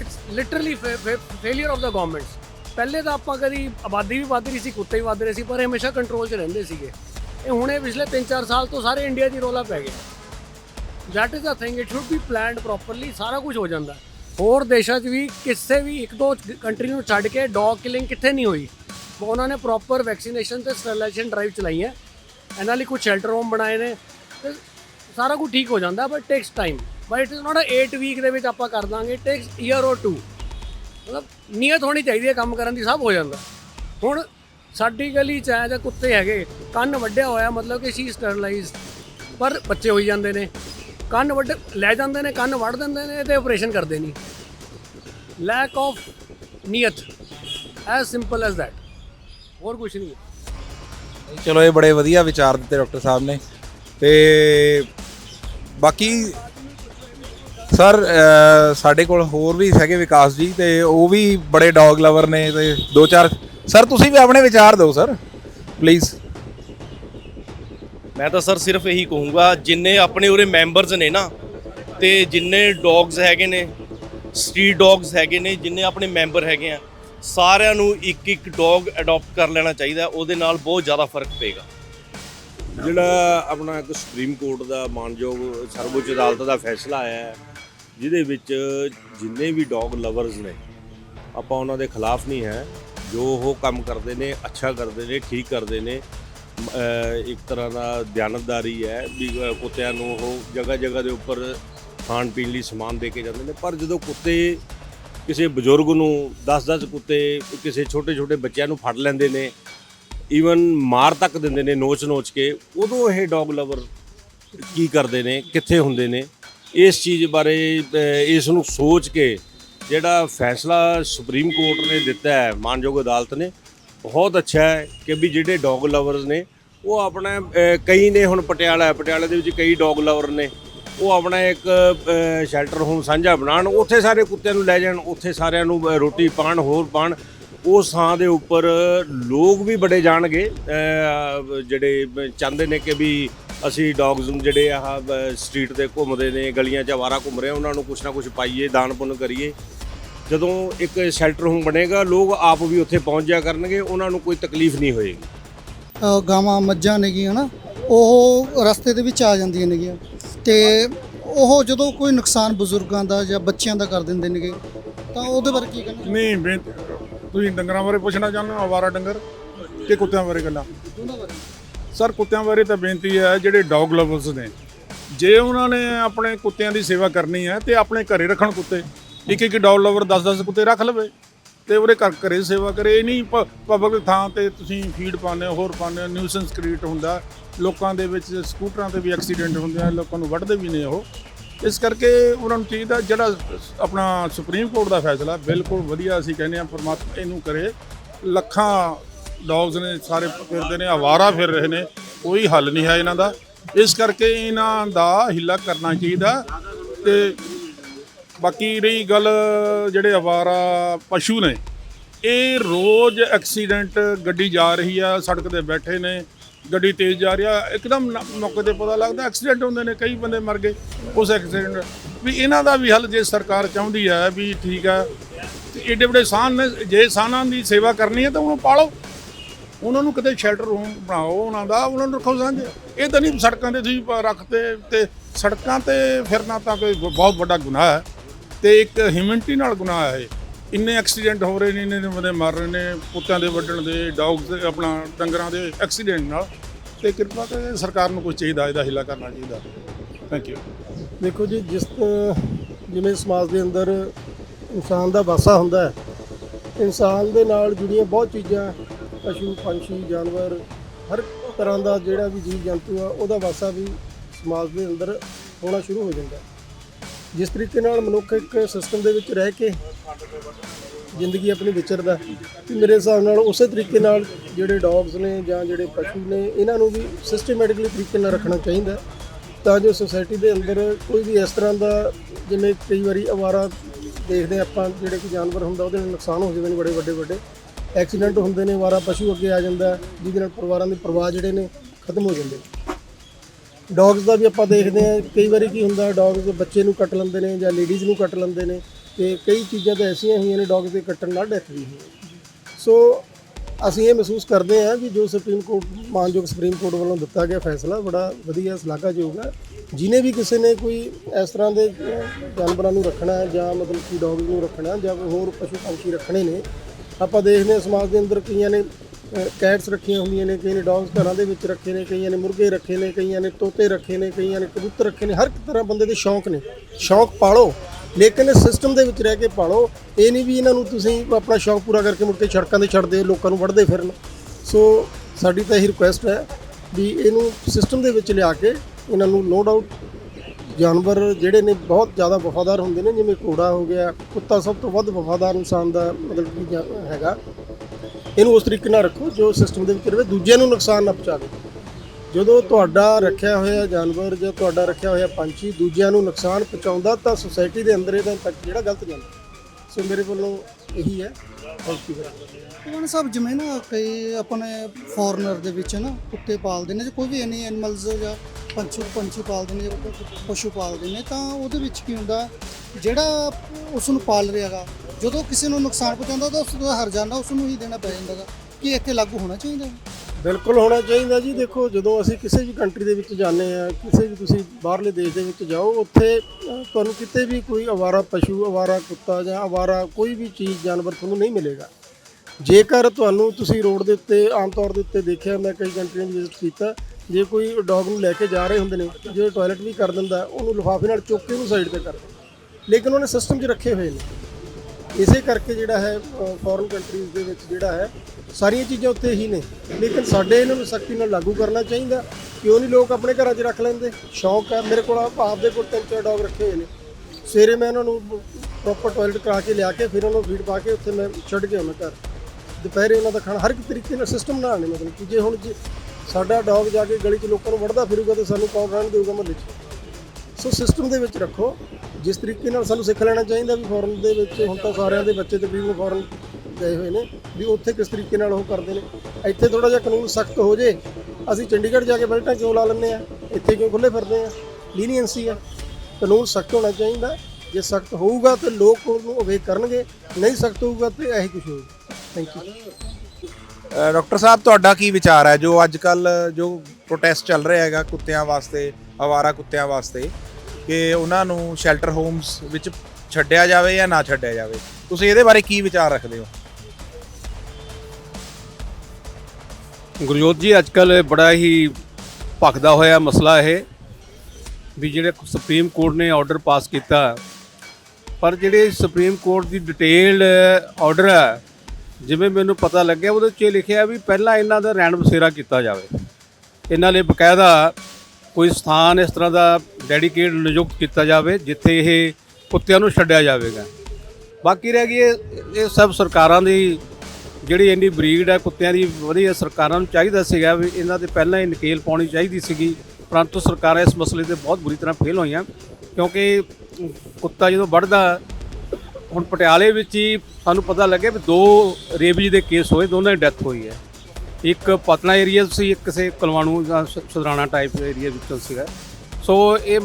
[SPEAKER 4] It's literally failure of the government ਪਹਿਲੇ ਤਾਂ ਆਪਾਂ ਕਦੀ ਆਬਾਦੀ ਵੀ ਵੱਧ ਰਹੀ ਸੀ, ਕੁੱਤੇ ਵੀ ਵੱਧ ਰਹੇ ਸੀ, ਪਰ ਹਮੇਸ਼ਾ ਕੰਟਰੋਲ 'ਚ ਰਹਿੰਦੇ ਸੀਗੇ। ਇਹ ਹੁਣੇ ਪਿਛਲੇ 3-4 ਸਾਲ ਤੋਂ ਸਾਰੇ ਇੰਡੀਆ 'ਚ ਹੀ ਰੋਲਾ ਪੈ ਗਿਆ। That is a thing it should be planned properly ਸਾਰਾ ਕੁਝ ਹੋ ਜਾਂਦਾ। ਹੋਰ ਦੇਸ਼ਾਂ 'ਚ ਵੀ ਕਿਸੇ ਵੀ ਇੱਕ ਦੋ ਕੰਟਰੀ ਨੂੰ ਛੱਡ ਕੇ ਡੌਗ ਕਿਲਿੰਗ ਕਿੱਥੇ ਨਹੀਂ ਹੋਈ। ਉਹਨਾਂ ਨੇ ਪ੍ਰੋਪਰ ਵੈਕਸੀਨੇਸ਼ਨ ਤੇ ਸਟਰਲਾਈਜੇਸ਼ਨ ਡਰਾਈਵ ਚਲਾਈ ਹੈ। ਇਹਨਾਂ ਲਈ ਕੁਝ ਸ਼ੈਲਟਰ ਹੋਮ ਬਣਾਏ ਨੇ। ਤੇ ਸਾਰਾ ਕੁਝ ਠੀਕ ਹੋ ਜਾਂਦਾ but takes time but it is not a 8 week ਦੇ ਵਿੱਚ ਆਪਾਂ ਕਰ ਦਾਂਗੇ ਟੇਕਸ ਈਅਰ অর 2 ਮਤਲਬ ਨੀਅਤ ਹੋਣੀ ਚਾਹੀਦੀ ਹੈ ਕੰਮ ਕਰਨ ਦੀ, ਸਭ ਹੋ ਜਾਂਦਾ। ਹੁਣ ਸਾਡੀ ਗਲੀ ਚ ਆ ਜਾਂ ਕੁੱਤੇ ਹੈਗੇ, ਕੰਨ ਵੱਡਿਆ ਹੋਇਆ, ਮਤਲਬ ਕਿ ਸੀ ਸਟਰਲਾਈਜ਼ ਪਰ ਬੱਚੇ ਹੋਈ ਜਾਂਦੇ ਨੇ। ਕੰਨ ਵੱਡ, ਲੈ ਜਾਂਦੇ ਨੇ, ਕੰਨ ਵੱਢ ਦਿੰਦੇ ਨੇ ਤੇ ਆਪਰੇਸ਼ਨ ਕਰਦੇ ਨਹੀਂ ਲੈਕ ਆਫ ਨੀਅਤ ਐਸ ਸਿੰਪਲ ਐਸ ਦੈਟ ਹੋਰ ਕੁਝ ਨਹੀਂ
[SPEAKER 1] ਚਲੋ, ਇਹ ਬੜੇ ਵਧੀਆ ਵਿਚਾਰ ਦਿੱਤੇ ਡਾਕਟਰ ਸਾਹਿਬ ਨੇ। ਤੇ ਬਾਕੀ ਸਰ ਸਾਡੇ ਕੋਲ ਹੋਰ ਵੀ ਹੈਗੇ ਵਿਕਾਸ ਜੀ, ਤੇ ਉਹ ਵੀ ਬੜੇ ਡੌਗ ਲਵਰ ਨੇ, ਤੇ ਦੋ ਚਾਰ ਸਰ ਤੁਸੀਂ ਵੀ ਆਪਣੇ ਵਿਚਾਰ ਦਿਓ ਸਰ ਪਲੀਜ਼
[SPEAKER 6] ਮੈਂ ਤਾਂ ਸਰ ਸਿਰਫ ਇਹੀ ਕਹੂੰਗਾ ਜਿੰਨੇ ਆਪਣੇ ਉਰੇ ਮੈਂਬਰਸ ਨੇ ਨਾ ਤੇ ਜਿੰਨੇ ਡੌਗਸ ਹੈਗੇ ਨੇ ਸਟਰੀਟ ਡੌਗਸ ਹੈਗੇ ਨੇ ਜਿੰਨੇ ਆਪਣੇ ਮੈਂਬਰ ਹੈਗੇ ਆ ਸਾਰਿਆਂ ਨੂੰ ਇੱਕ ਇੱਕ ਡੌਗ ਅਡਾਪਟ ਕਰ ਲੈਣਾ ਚਾਹੀਦਾ ਉਹਦੇ ਨਾਲ ਬਹੁਤ ਜ਼ਿਆਦਾ ਫ਼ਰਕ ਪਏਗਾ।
[SPEAKER 7] ਜਿਹੜਾ ਆਪਣਾ ਇੱਕ ਸੁਪਰੀਮ ਕੋਰਟ ਦਾ ਮਾਨਯੋਗ ਸਰਵਉੱਚ ਅਦਾਲਤ ਦਾ ਫੈਸਲਾ ਆਇਆ ਹੈ ਜਿਹਦੇ ਵਿੱਚ ਜਿੰਨੇ ਵੀ ਡੌਗ ਲਵਰਸ ਨੇ ਆਪਾਂ ਉਹਨਾਂ ਦੇ ਖਿਲਾਫ ਨਹੀਂ ਹੈ। ਜੋ ਉਹ ਕੰਮ ਕਰਦੇ ਨੇ, ਅੱਛਾ ਕਰਦੇ ਨੇ, ਠੀਕ ਕਰਦੇ ਨੇ ਇੱਕ ਤਰ੍ਹਾਂ ਦਾ ਦਿਆਨਤਦਾਰੀ ਹੈ ਵੀ ਕੁੱਤਿਆਂ ਨੂੰ ਉਹ ਜਗ੍ਹਾ ਜਗ੍ਹਾ ਦੇ ਉੱਪਰ ਖਾਣ ਪੀਣ ਲਈ ਸਮਾਨ ਦੇ ਕੇ ਜਾਂਦੇ ਨੇ। ਪਰ ਜਦੋਂ ਕੁੱਤੇ ਕਿਸੇ ਬਜ਼ੁਰਗ ਨੂੰ 10-10 ਕੁੱਤੇ ਕਿਸੇ ਛੋਟੇ-ਛੋਟੇ ਬੱਚਿਆਂ ਨੂੰ ਫੜ ਲੈਂਦੇ ਨੇ ਈਵਨ ਮਾਰ ਤੱਕ ਦਿੰਦੇ ਨੇ ਨੋਚ-ਨੋਚ ਕੇ, ਉਦੋਂ ਇਹ ਡੌਗ ਲਵਰ ਕੀ ਕਰਦੇ ਨੇ, ਕਿੱਥੇ ਹੁੰਦੇ ਨੇ? ਇਸ ਚੀਜ਼ ਬਾਰੇ ਇਸ ਨੂੰ ਸੋਚ ਕੇ ਜਿਹੜਾ ਫੈਸਲਾ ਸੁਪਰੀਮ ਕੋਰਟ ਨੇ ਦਿੱਤਾ ਹੈ ਮਾਨਯੋਗ ਅਦਾਲਤ ਨੇ ਬਹੁਤ ਅੱਛਾ ਹੈ ਕਿ ਵੀ ਜਿਹੜੇ ਡੌਗ ਲਵਰਸ ਨੇ ਉਹ ਆਪਣਾ ਕਈ ਨੇ ਹੁਣ ਪਟਿਆਲਾ ਹੈ, ਪਟਿਆਲਾ ਦੇ ਵਿੱਚ ਕਈ ਡੌਗ ਲਵਰ ਨੇ ਉਹ ਆਪਣਾ ਇੱਕ ਸ਼ੈਲਟਰ ਹੋਮ ਸਾਂਝਾ ਬਣਾਉਣ ਉੱਥੇ ਸਾਰੇ ਕੁੱਤਿਆਂ ਨੂੰ ਲੈ ਜਾਣ ਉੱਥੇ ਸਾਰਿਆਂ ਨੂੰ ਰੋਟੀ ਪਾਣ ਹੋਰ ਪਾਣ ਉਸ ਥਾਂ ਦੇ ਉੱਪਰ ਲੋਕ ਵੀ ਬੜੇ ਜਾਣਗੇ ਜਿਹੜੇ ਚਾਹੁੰਦੇ ਨੇ ਕਿ ਵੀ ਅਸੀਂ ਡੌਗਸ ਜਿਹੜੇ ਆਹ ਸਟਰੀਟ ਤੇ ਘੁੰਮਦੇ ਨੇ ਗਲੀਆਂ 'ਚ ਆਵਾਰਾ ਘੁੰਮ ਰਹੇ ਉਹਨਾਂ ਨੂੰ ਕੁਛ ਨਾ ਕੁਛ ਪਾਈਏ ਦਾਨ ਪੁੰਨ ਕਰੀਏ। ਜਦੋਂ ਇੱਕ ਸ਼ੈਲਟਰ ਹੋਮ ਬਣੇਗਾ ਲੋਕ ਆਪ ਵੀ ਉੱਥੇ ਪਹੁੰਚ ਜਾ ਕਰਨਗੇ ਉਹਨਾਂ ਨੂੰ ਕੋਈ ਤਕਲੀਫ ਨਹੀਂ ਹੋਏਗੀ।
[SPEAKER 8] ਗਾਵਾਂ ਮੱਝਾਂ ਨੇਗੀਆਂ ਨਾ ਉਹ ਰਸਤੇ ਦੇ ਵਿੱਚ ਆ ਜਾਂਦੀਆਂ ਨੇਗੀਆਂ ਤੇ ਉਹ ਜਦੋਂ ਕੋਈ ਨੁਕਸਾਨ ਬਜ਼ੁਰਗਾਂ ਦਾ ਜਾਂ ਬੱਚਿਆਂ ਦਾ ਕਰ ਦਿੰਦੇ ਨੇਗੇ ਤਾਂ ਉਹਦੇ ਬਾਰੇ ਕੀ ਕਹਿਣਾ?
[SPEAKER 9] ਨਹੀਂ ਬੇਨਤੀ ਤੁਸੀਂ ਡੰਗਰਾਂ ਬਾਰੇ ਪੁੱਛਣਾ ਚਾਹੁੰਦੇ ਹੋ ਆਵਾਰਾ ਡੰਗਰ ਕਿ ਕੁੱਤਿਆਂ ਬਾਰੇ ਗੱਲਾਂ?
[SPEAKER 8] ਉਹਨਾਂ ਬਾਰੇ।
[SPEAKER 9] ਸਰ ਕੁੱਤਿਆਂ ਬਾਰੇ ਤਾਂ ਬੇਨਤੀ ਹੈ ਜਿਹੜੇ ਡੌਗ ਲਵਰਸ ਨੇ ਜੇ ਉਹਨਾਂ ਨੇ ਆਪਣੇ ਕੁੱਤਿਆਂ ਦੀ ਸੇਵਾ ਕਰਨੀ ਹੈ ਤੇ ਆਪਣੇ ਘਰੇ ਰੱਖਣ ਕੁੱਤੇ। ਇੱਕ ਇੱਕ ਡੌਗ ਲਵਰ 10-10 ਕੁੱਤੇ ਰੱਖ ਲਵੇ ਤੇ ਉਹਦੇ ਘਰ ਘਰੇ ਸੇਵਾ ਕਰੇ। ਇਹ ਨਹੀਂ ਪਬਲਿਕ ਥਾਂ ਤੇ ਤੁਸੀਂ ਫੀਡ ਪਾਉਂਦੇ ਹੋ, ਹੋਰ ਪਾਉਂਦੇ ਹੋ ਨਿਊਸੈਂਸ ਕ੍ਰੀਏਟ ਹੁੰਦਾ। ਲੋਕਾਂ ਦੇ ਵਿੱਚ ਸਕੂਟਰਾਂ ਤੇ ਵੀ ਐਕਸੀਡੈਂਟ ਹੁੰਦੇ ਆ, ਲੋਕਾਂ ਨੂੰ ਵੱਢਦੇ ਵੀ ਨੇ ਉਹ। ਇਸ ਕਰਕੇ ਉਹਨਾਂ ਨੂੰ ਚਾਹੀਦਾ ਜਿਹੜਾ ਆਪਣਾ ਸੁਪਰੀਮ ਕੋਰਟ ਦਾ ਫੈਸਲਾ, ਬਿਲਕੁਲ ਵਧੀਆ ਅਸੀਂ ਕਹਿੰਦੇ ਆ ਪਰਮਾਤਮਾ ਇਹਨੂੰ ਕਰੇ। ਲੱਖਾਂ ਡੌਗਸ ਨੇ ਸਾਰੇ ਫਿਰਦੇ ਨੇ, ਆਵਾਰਾ ਫਿਰ ਰਹੇ ਨੇ, ਕੋਈ ਹੱਲ ਨਹੀਂ ਹੈ ਇਹਨਾਂ ਦਾ। ਇਸ ਕਰਕੇ ਇਹਨਾਂ ਦਾ ਹਿੱਲਾ ਕਰਨਾ ਚਾਹੀਦਾ ਤੇ ਬਾਕੀ ਰਹੀ ਗੱਲ ਜਿਹੜੇ ਅਵਾਰਾ ਪਸ਼ੂ ਨੇ, ਇਹ ਰੋਜ਼ ਐਕਸੀਡੈਂਟ ਗੱਡੀ ਜਾ ਰਹੀ ਆ, ਸੜਕ ਤੇ ਬੈਠੇ ਨੇ, ਗੱਡੀ ਤੇਜ਼ ਜਾ ਰਹੀ ਆ, ਇੱਕਦਮ ਮੌਕੇ ਤੇ ਪਤਾ ਲੱਗਦਾ ਐਕਸੀਡੈਂਟ ਹੁੰਦੇ ਨੇ, ਕਈ ਬੰਦੇ ਮਰ ਗਏ ਉਸ ਐਕਸੀਡੈਂਟ ਵੀ ਇਹਨਾਂ ਦਾ ਵੀ ਹੱਲ ਜੇ ਸਰਕਾਰ ਚਾਹੁੰਦੀ ਹੈ ਵੀ ਠੀਕ ਹੈ ਤੇ ਏਡੇ ਵੱਡੇ ਸਾਨ ਨੇ, ਜੇ ਸਾਨਾਂ ਦੀ ਸੇਵਾ ਕਰਨੀ ਹੈ ਤਾਂ ਉਹਨੂੰ ਪਾਲੋ। ਉਹਨਾਂ ਨੂੰ ਕਿਤੇ ਸ਼ੈਲਟਰ ਰੂਮ ਬਣਾਓ ਉਹਨਾਂ ਦਾ, ਉਹਨਾਂ ਨੂੰ ਰੱਖੋ ਸਾਂਝੇ। ਇਹ ਤਾਂ ਨਹੀਂ ਸੜਕਾਂ ਤੇ ਤੁਸੀਂ ਪ- ਰੱਖਤੇ ਤੇ ਸੜਕਾਂ ਤੇ ਫਿਰਨਾ ਤਾਂ ਕੋਈ ਬਹੁਤ ਵੱਡਾ ਗੁਨਾਹ ਹੈ। ਤੇ ਇੱਕ ਹਿਊਮਨਿਟੀ ਨਾਲ ਗੁਨਾਹ ਹੈ। ਇੰਨੇ ਐਕਸੀਡੈਂਟ ਹੋ ਰਹੇ ਨੇ, ਇੰਨੇ ਬੰਦੇ ਮਰ ਰਹੇ ਨੇ, ਪੁੱਤਾਂ ਦੇ ਵੱਢਣ ਦੇ ਡੌਗਸ ਦੇ, ਆਪਣਾ ਡੰਗਰਾਂ ਦੇ ਐਕਸੀਡੈਂਟ ਨਾਲ। ਤੇ ਕਿਰਪਾ ਕਰਕੇ ਸਰਕਾਰ ਨੂੰ ਕੁਝ ਚਾਹੀਦਾ, ਇਹਦਾ ਹਿੱਲਾ ਕਰਨਾ ਚਾਹੀਦਾ। ਥੈਂਕ ਯੂ
[SPEAKER 5] ਦੇਖੋ ਜੀ, ਜਿਸ ਜਿਵੇਂ ਸਮਾਜ ਦੇ ਅੰਦਰ ਇਨਸਾਨ ਦਾ ਵਾਸਾ ਹੁੰਦਾ ਹੈ, ਇਨਸਾਨ ਦੇ ਨਾਲ ਜੁੜੀਆਂ ਬਹੁਤ ਚੀਜ਼ਾਂ, ਪਸ਼ੂ, ਪੰਛੀ, ਜਾਨਵਰ, ਹਰ ਤਰ੍ਹਾਂ ਦਾ ਜਿਹੜਾ ਵੀ ਜੀਵ ਜੰਤੂ ਆ, ਉਹਦਾ ਵਾਸਾ ਵੀ ਸਮਾਜ ਦੇ ਅੰਦਰ ਹੋਣਾ ਸ਼ੁਰੂ ਹੋ ਜਾਂਦਾ ਹੈ। ਜਿਸ ਤਰੀਕੇ ਨਾਲ ਮਨੁੱਖ ਇੱਕ ਸਿਸਟਮ ਦੇ ਵਿੱਚ ਰਹਿ ਕੇ ਜ਼ਿੰਦਗੀ ਆਪਣੀ ਵਿਚਰਦਾ ਤੇ ਮੇਰੇ ਹਿਸਾਬ ਨਾਲ ਉਸੇ ਤਰੀਕੇ ਨਾਲ ਜਿਹੜੇ ਡੌਗਸ ਨੇ ਜਾਂ ਜਿਹੜੇ ਪਸ਼ੂ ਨੇ, ਇਹਨਾਂ ਨੂੰ ਵੀ ਸਿਸਟਮੈਟਿਕਲੀ ਤਰੀਕੇ ਨਾਲ ਰੱਖਣਾ ਚਾਹੀਦਾ ਤਾਂ ਜੋ ਸੋਸਾਇਟੀ ਦੇ ਅੰਦਰ ਕੋਈ ਵੀ ਇਸ ਤਰ੍ਹਾਂ ਦਾ ਜਿਵੇਂ ਕਈ ਵਾਰੀ ਅਵਾਰਾ ਦੇਖਦੇ ਹਾਂ ਆਪਾਂ, ਜਿਹੜੇ ਕੋਈ ਜਾਨਵਰ ਹੁੰਦਾ, ਉਹਦੇ ਨਾਲ ਨੁਕਸਾਨ ਹੋ ਜਾਂਦੇ ਨੇ ਬੜੇ ਵੱਡੇ ਵੱਡੇ ਐਕਸੀਡੈਂਟ ਹੁੰਦੇ ਨੇ, ਅਵਾਰਾ ਪਸ਼ੂ ਅੱਗੇ ਆ ਜਾਂਦਾ ਜਿਹਦੇ ਨਾਲ ਪਰਿਵਾਰਾਂ ਦੇ ਪਰਿਵਾਰ ਜਿਹੜੇ ਨੇ ਖਤਮ ਹੋ ਜਾਂਦੇ ਨੇ। ਡੌਗਸ ਦਾ ਵੀ ਆਪਾਂ ਦੇਖਦੇ ਹਾਂ, ਕਈ ਵਾਰੀ ਕੀ ਹੁੰਦਾ, ਡੌਗਸ ਬੱਚੇ ਨੂੰ ਕੱਟ ਲੈਂਦੇ ਨੇ ਜਾਂ ਲੇਡੀਜ਼ ਨੂੰ ਕੱਟ ਲੈਂਦੇ ਨੇ ਤੇ ਕਈ ਚੀਜ਼ਾਂ ਤਾਂ ਐਸੀਆਂ ਹੋਈਆਂ ਨੇ ਡੌਗਸ ਦੇ ਕੱਟਣ ਨਾਲ ਡੈਥ ਵੀ ਹੋਈ ਸੋ ਅਸੀਂ ਇਹ ਮਹਿਸੂਸ ਕਰਦੇ ਹਾਂ ਵੀ ਜੋ ਸੁਪਰੀਮ ਕੋਰਟ ਮਾਨਯੋਗ ਸੁਪਰੀਮ ਕੋਰਟ ਵੱਲੋਂ ਦਿੱਤਾ ਗਿਆ ਫੈਸਲਾ ਬੜਾ ਵਧੀਆ ਸ਼ਲਾਘਾਯੋਗ ਹੈ। ਜਿਨੇ ਵੀ ਕਿਸੇ ਨੇ ਕੋਈ ਇਸ ਤਰ੍ਹਾਂ ਦੇ ਜਾਨਵਰਾਂ ਨੂੰ ਰੱਖਣਾ ਹੈ ਜਾਂ ਮਤਲਬ ਕਿ ਡੌਗਸ ਨੂੰ ਰੱਖਣਾ ਜਾਂ ਕੋਈ ਹੋਰ ਪਸ਼ੂ ਪੰਛੀ ਰੱਖਣੇ ਨੇ, ਆਪਾਂ ਦੇਖਦੇ ਹਾਂ ਸਮਾਜ ਦੇ ਅੰਦਰ ਕਈਆਂ ਨੇ ਕੈਟਸ ਰੱਖੀਆਂ ਹੁੰਦੀਆਂ ਨੇ ਕਈ ਨੇ ਡੌਗਸ ਘਰਾਂ ਦੇ ਵਿੱਚ ਰੱਖੇ ਨੇ ਕਈਆਂ ਨੇ ਮੁਰਗੇ ਰੱਖੇ ਨੇ ਕਈਆਂ ਨੇ ਤੋਤੇ ਰੱਖੇ ਨੇ ਕਈਆਂ ਨੇ ਕਬੂਤਰ ਰੱਖੇ ਨੇ ਹਰ ਇੱਕ ਤਰ੍ਹਾਂ ਬੰਦੇ ਦੇ ਸ਼ੌਂਕ ਨੇ। ਸ਼ੌਂਕ ਪਾਲੋ ਲੇਕਿਨ ਸਿਸਟਮ ਦੇ ਵਿੱਚ ਰਹਿ ਕੇ ਪਾਲੋ। ਇਹ ਨਹੀਂ ਵੀ ਇਹਨਾਂ ਨੂੰ ਤੁਸੀਂ ਆਪਣਾ ਸ਼ੌਂਕ ਪੂਰਾ ਕਰਕੇ ਮੁੜ ਕੇ ਸੜਕਾਂ ਤੇ ਛੱਡਦੇ ਹੋ, ਲੋਕਾਂ ਨੂੰ ਵੱਢਦੇ ਫਿਰਨ। ਸੋ ਸਾਡੀ ਤਾਂ ਇਹ ਰਿਕੁਐਸਟ ਹੈ ਵੀ ਇਹਨੂੰ ਸਿਸਟਮ ਦੇ ਵਿੱਚ ਲਿਆ ਕੇ ਇਹਨਾਂ ਨੂੰ ਨੋ ਡਾਊਟ ਜਾਨਵਰ ਜਿਹੜੇ ਨੇ ਬਹੁਤ ਜ਼ਿਆਦਾ ਵਫਾਦਾਰ ਹੁੰਦੇ ਨੇ ਜਿਵੇਂ ਘੋੜਾ ਹੋ ਗਿਆ ਕੁੱਤਾ ਸਭ ਤੋਂ ਵੱਧ ਵਫਾਦਾਰ ਇਨਸਾਨ ਦਾ ਮਤਲਬ ਕਿ ਜਾ- ਹੈਗਾ। ਇਹਨੂੰ ਉਸ ਤਰੀਕੇ ਨਾਲ ਰੱਖੋ ਜੋ ਸਿਸਟਮ ਦੇ ਵਿੱਚ ਰਹੇ, ਦੂਜਿਆਂ ਨੂੰ ਨੁਕਸਾਨ ਨਾ ਪਹੁੰਚਾਵੇ। ਜਦੋਂ ਤੁਹਾਡਾ ਰੱਖਿਆ ਹੋਇਆ ਜਾਨਵਰ ਜਾਂ ਤੁਹਾਡਾ ਰੱਖਿਆ ਹੋਇਆ ਪੰਛੀ ਦੂਜਿਆਂ ਨੂੰ ਨੁਕਸਾਨ ਪਹੁੰਚਾਉਂਦਾ, ਤਾਂ ਸੁਸਾਇਟੀ ਦੇ ਅੰਦਰ ਇਹਦਾ ਤੱਕ ਜਿਹੜਾ ਗਲਤ ਜਾਂਦਾ। ਸੋ ਮੇਰੇ ਵੱਲੋਂ ਇਹੀ ਹੈ। ਥੈਂਕ ਯੂ
[SPEAKER 8] ਉਹਨਾਂ ਸਾਹਿਬ ਜਿਵੇਂ ਨਾ ਕਈ ਆਪਣੇ ਫੋਰਨਰ ਦੇ ਵਿੱਚ ਨਾ ਕੁੱਤੇ ਪਾਲਦੇ ਨੇ ਜਾਂ ਕੋਈ ਵੀ ਐਨੀ ਐਨੀਮਲਸ ਜਾਂ ਪੰਛੀ ਪੰਛੀ ਪਾਲਦੇ ਨੇ ਜਾਂ ਪਸ਼ੂ ਪਾਲਦੇ ਨੇ, ਤਾਂ ਉਹਦੇ ਵਿੱਚ ਕੀ ਹੁੰਦਾ, ਜਿਹੜਾ ਉਸ ਨੂੰ ਪਾਲ ਰਿਹਾਗਾ ਜਦੋਂ ਕਿਸੇ ਨੂੰ ਨੁਕਸਾਨ ਪਹੁੰਚਾਉਂਦਾ ਤਾਂ ਉਸ ਦਾ ਹਰਜਾਨਾ ਉਸ ਨੂੰ ਹੀ ਦੇਣਾ ਪੈ ਜਾਂਦਾਗਾ ਕੀ ਇੱਥੇ ਲਾਗੂ ਹੋਣਾ ਚਾਹੀਦਾ?
[SPEAKER 5] ਬਿਲਕੁਲ ਹੋਣਾ ਚਾਹੀਦਾ ਜੀ। ਦੇਖੋ, ਜਦੋਂ ਅਸੀਂ ਕਿਸੇ ਵੀ ਕੰਟਰੀ ਦੇ ਵਿੱਚ ਜਾਂਦੇ ਆ ਕਿਸੇ ਵੀ ਤੁਸੀਂ ਬਾਹਰਲੇ ਦੇਸ਼ ਦੇ ਵਿੱਚ ਜਾਓ, ਉੱਥੇ ਤੁਹਾਨੂੰ ਕਿਤੇ ਵੀ ਕੋਈ ਅਵਾਰਾ ਪਸ਼ੂ, ਅਵਾਰਾ ਕੁੱਤਾ ਜਾਂ ਅਵਾਰਾ ਕੋਈ ਵੀ ਚੀਜ਼, ਜਾਨਵਰ ਤੁਹਾਨੂੰ ਨਹੀਂ ਮਿਲੇਗਾ। ਜੇਕਰ ਤੁਹਾਨੂੰ ਤੁਸੀਂ ਰੋਡ ਦੇ ਉੱਤੇ ਆਮ ਤੌਰ ਦੇ ਉੱਤੇ ਦੇਖਿਆ, ਮੈਂ ਕਈ ਕੰਟਰੀਆਂ 'ਚ ਵਿਜ਼ਿਟ ਕੀਤਾ, ਜੇ ਕੋਈ ਡੌਗ ਨੂੰ ਲੈ ਕੇ ਜਾ ਰਹੇ ਹੁੰਦੇ ਨੇ ਜੇ ਟਾਇਲਟ ਵੀ ਕਰ ਦਿੰਦਾ, ਉਹਨੂੰ ਲਿਫਾਫੇ ਨਾਲ ਚੁੱਕ ਕੇ ਉਹਨੂੰ ਸਾਈਡ ਤੇ ਕਰ ਦਿੰਦਾ। ਲੇਕਿਨ ਉਹਨੇ ਸਿਸਟਮ 'ਚ ਰੱਖੇ ਹੋਏ ਨੇ। ਇਸੇ ਕਰਕੇ ਜਿਹੜਾ ਹੈ ਫੋਰਨ ਕੰਟਰੀਜ਼ ਦੇ ਵਿੱਚ ਜਿਹੜਾ ਹੈ, ਸਾਰੀਆਂ ਚੀਜ਼ਾਂ ਉੱਥੇ ਹੀ ਨੇ। ਲੇਕਿਨ ਸਾਡੇ ਇਹਨਾਂ ਨੂੰ ਸਖਤੀ ਨਾਲ ਲਾਗੂ ਕਰਨਾ ਚਾਹੀਦਾ। ਕਿਉਂ ਨਹੀਂ ਲੋਕ ਆਪਣੇ ਘਰਾਂ 'ਚ ਰੱਖ ਲੈਂਦੇ? ਸ਼ੌਂਕ ਹੈ। ਮੇਰੇ ਕੋਲ ਆਪ ਦੇ ਕੋਲ ਤਿੰਨ ਚਾਰ ਡੌਗ ਰੱਖੇ ਹੋਏ ਨੇ। ਸਵੇਰੇ ਮੈਂ ਉਹਨਾਂ ਨੂੰ ਪ੍ਰੋਪਰ ਟਾਇਲਟ ਕਰਾ ਕੇ ਲਿਆ ਕੇ, ਫਿਰ ਉਹਨਾਂ ਨੂੰ ਫੀਡ ਪਾ ਕੇ ਉੱਥੇ ਮੈਂ ਛੱਡ ਕੇ ਆਉਣਾ ਘਰ। ਦੁਪਹਿਰੇ ਉਹਨਾਂ ਦਾ ਖਾਣਾ ਹਰ ਇੱਕ ਤਰੀਕੇ ਨਾਲ ਸਿਸਟਮ ਨਾਲ ਨੇ ਮਤਲਬ ਕਿ ਜੇ ਹੁਣ ਜੇ ਸਾਡਾ ਡੌਗ ਜਾ ਕੇ ਗਲੀ 'ਚ ਲੋਕਾਂ ਨੂੰ ਵੜਦਾ ਫਿਰੂਗਾ ਤਾਂ ਸਾਨੂੰ ਕੌਣ ਰਹਿਣ ਦੇਊਗਾ ਮੁਹੱਲੇ 'ਚ? ਸੋ ਸਿਸਟਮ ਦੇ ਵਿੱਚ ਰੱਖੋ, ਜਿਸ ਤਰੀਕੇ ਨਾਲ ਸਾਨੂੰ ਸਿੱਖ ਲੈਣਾ ਚਾਹੀਦਾ ਵੀ ਫੋਰਨ ਦੇ ਵਿੱਚ, ਹੁਣ ਤਾਂ ਸਾਰਿਆਂ ਦੇ ਬੱਚੇ ਤਕਰੀਬਨ ਫੋਰਨ ਗਏ ਹੋਏ ਨੇ, ਵੀ ਉੱਥੇ ਕਿਸ ਤਰੀਕੇ ਨਾਲ ਉਹ ਕਰਦੇ ਨੇ। ਇੱਥੇ ਥੋੜਾ ਜਿਹਾ ਕਾਨੂੰਨ ਸਖਤ ਹੋ ਜੇ, ਅਸੀਂ ਚੰਡੀਗੜ੍ਹ ਜਾ ਕੇ ਬੈਲਟਾਂ ਕਿਉਂ ਲਾ ਲੈਂਦੇ ਆ? ਇੱਥੇ ਕਿਉਂ ਖੁੱਲੇ ਫਿਰਦੇ ਆ? ਲੀਨੀਅੰਸੀ ਆ। ਕਾਨੂੰਨ ਸਖਤ ਹੋਣਾ ਚਾਹੀਦਾ। ਜੇ ਸਖਤ ਹੋਊਗਾ ਤੇ ਲੋਕ ਉਹਨੂੰ ਅਵੇ ਕਰਨਗੇ ਨਹੀਂ ਸਖਤ ਹੋਊਗਾ ਤੇ ਇਹੀ ਕੁਝ ਹੋਊਗਾ। ਥੈਂਕ ਯੂ
[SPEAKER 1] ਡਾਕਟਰ ਸਾਹਿਬ ਤੁਹਾਡਾ ਕੀ ਵਿਚਾਰ ਹੈ? ਜੋ ਅੱਜ ਕੱਲ ਜੋ ਪ੍ਰੋਟੈਸਟ ਚੱਲ ਰਿਹਾ ਹੈਗਾ ਕੁੱਤਿਆਂ ਵਾਸਤੇ ਆਵਾਰਾ ਕੁੱਤਿਆਂ ਵਾਸਤੇ ਕਿ ਉਹਨਾਂ ਨੂੰ ਸ਼ੈਲਟਰ ਹੋਮਸ ਵਿੱਚ ਛੱਡਿਆ ਜਾਵੇ ਜਾਂ ਨਾ ਛੱਡਿਆ ਜਾਵੇ? ਤੁਸੀਂ ਇਹਦੇ ਬਾਰੇ ਕੀ ਵਿਚਾਰ ਰੱਖਦੇ ਹੋ?
[SPEAKER 3] ਗੁਰਜੋਤ ਜੀ ਅੱਜ ਕੱਲ ਬੜਾ ਹੀ ਭਖਦਾ ਹੋਇਆ ਮਸਲਾ ਇਹ ਵੀ ਜਿਹੜੇ ਸੁਪਰੀਮ ਕੋਰਟ ਨੇ ਆਰਡਰ ਪਾਸ ਕੀਤਾ। ਪਰ ਜਿਹੜੇ ਸੁਪਰੀਮ ਕੋਰਟ ਦੀ ਡਿਟੇਲਡ ਆਰਡਰ uh, ਹੈ, ਜਿਵੇਂ ਮੈਨੂੰ ਪਤਾ ਲੱਗਿਆ, ਉਹਦੇ 'ਚ ਇਹ ਲਿਖਿਆ ਵੀ ਪਹਿਲਾਂ ਇਹਨਾਂ ਦਾ ਰੈਂਡ ਬਸੇਰਾ ਕੀਤਾ ਜਾਵੇ। ਇਹਨਾਂ ਲਈ ਬਕਾਇਦਾ ਕੋਈ ਸਥਾਨ ਇਸ ਤਰ੍ਹਾਂ ਦਾ ਡੈਡੀਕੇਟ ਨਿਯੁਕਤ ਕੀਤਾ ਜਾਵੇ, ਜਿੱਥੇ ਇਹ ਕੁੱਤਿਆਂ ਨੂੰ ਛੱਡਿਆ ਜਾਵੇਗਾ। ਬਾਕੀ ਰਹਿ ਗਈ ਇਹ ਇਹ ਸਭ ਸਰਕਾਰਾਂ ਦੀ ਜਿਹੜੀ ਇੰਨੀ ਬਰੀਡ ਹੈ, ਕੁੱਤਿਆਂ ਦੀ ਵਧੀਆ ਸਰਕਾਰਾਂ ਨੂੰ ਚਾਹੀਦਾ ਸੀਗਾ ਵੀ ਇਹਨਾਂ ਤੇ ਪਹਿਲਾਂ ਹੀ ਨਕੇਲ ਪਾਉਣੀ ਚਾਹੀਦੀ ਸੀਗੀ। ਪਰੰਤੂ ਸਰਕਾਰਾਂ ਇਸ ਮਸਲੇ ਤੇ ਬਹੁਤ ਬੁਰੀ ਤਰ੍ਹਾਂ ਫੇਲ ਹੋਈਆਂ, ਕਿਉਂਕਿ ਕੁੱਤਾ ਜਦੋਂ ਵੱਢਦਾ, ਹੁਣ ਪਟਿਆਲੇ ਵਿੱਚ ਹੀ ਸਾਨੂੰ ਪਤਾ ਲੱਗਿਆ ਵੀ ਦੋ ਰੇਬੀਜ ਦੇ ਕੇਸ ਹੋਏ, ਦੋਨਾਂ ਦੀ ਡੈਥ ਹੋਈ ਹੈ। ਇੱਕ ਪਤਨਾ ਏਰੀਆ ਸੀ, ਇੱਕ ਕਿਸੇ ਕਲਵਾਣੂ ਜਾਂ ਸ- ਸਦਰਾਣਾ ਟਾਈਪ ਏਰੀਆ ਵਿੱਚੋਂ ਸੀਗਾ। ਸੋ ਇਹ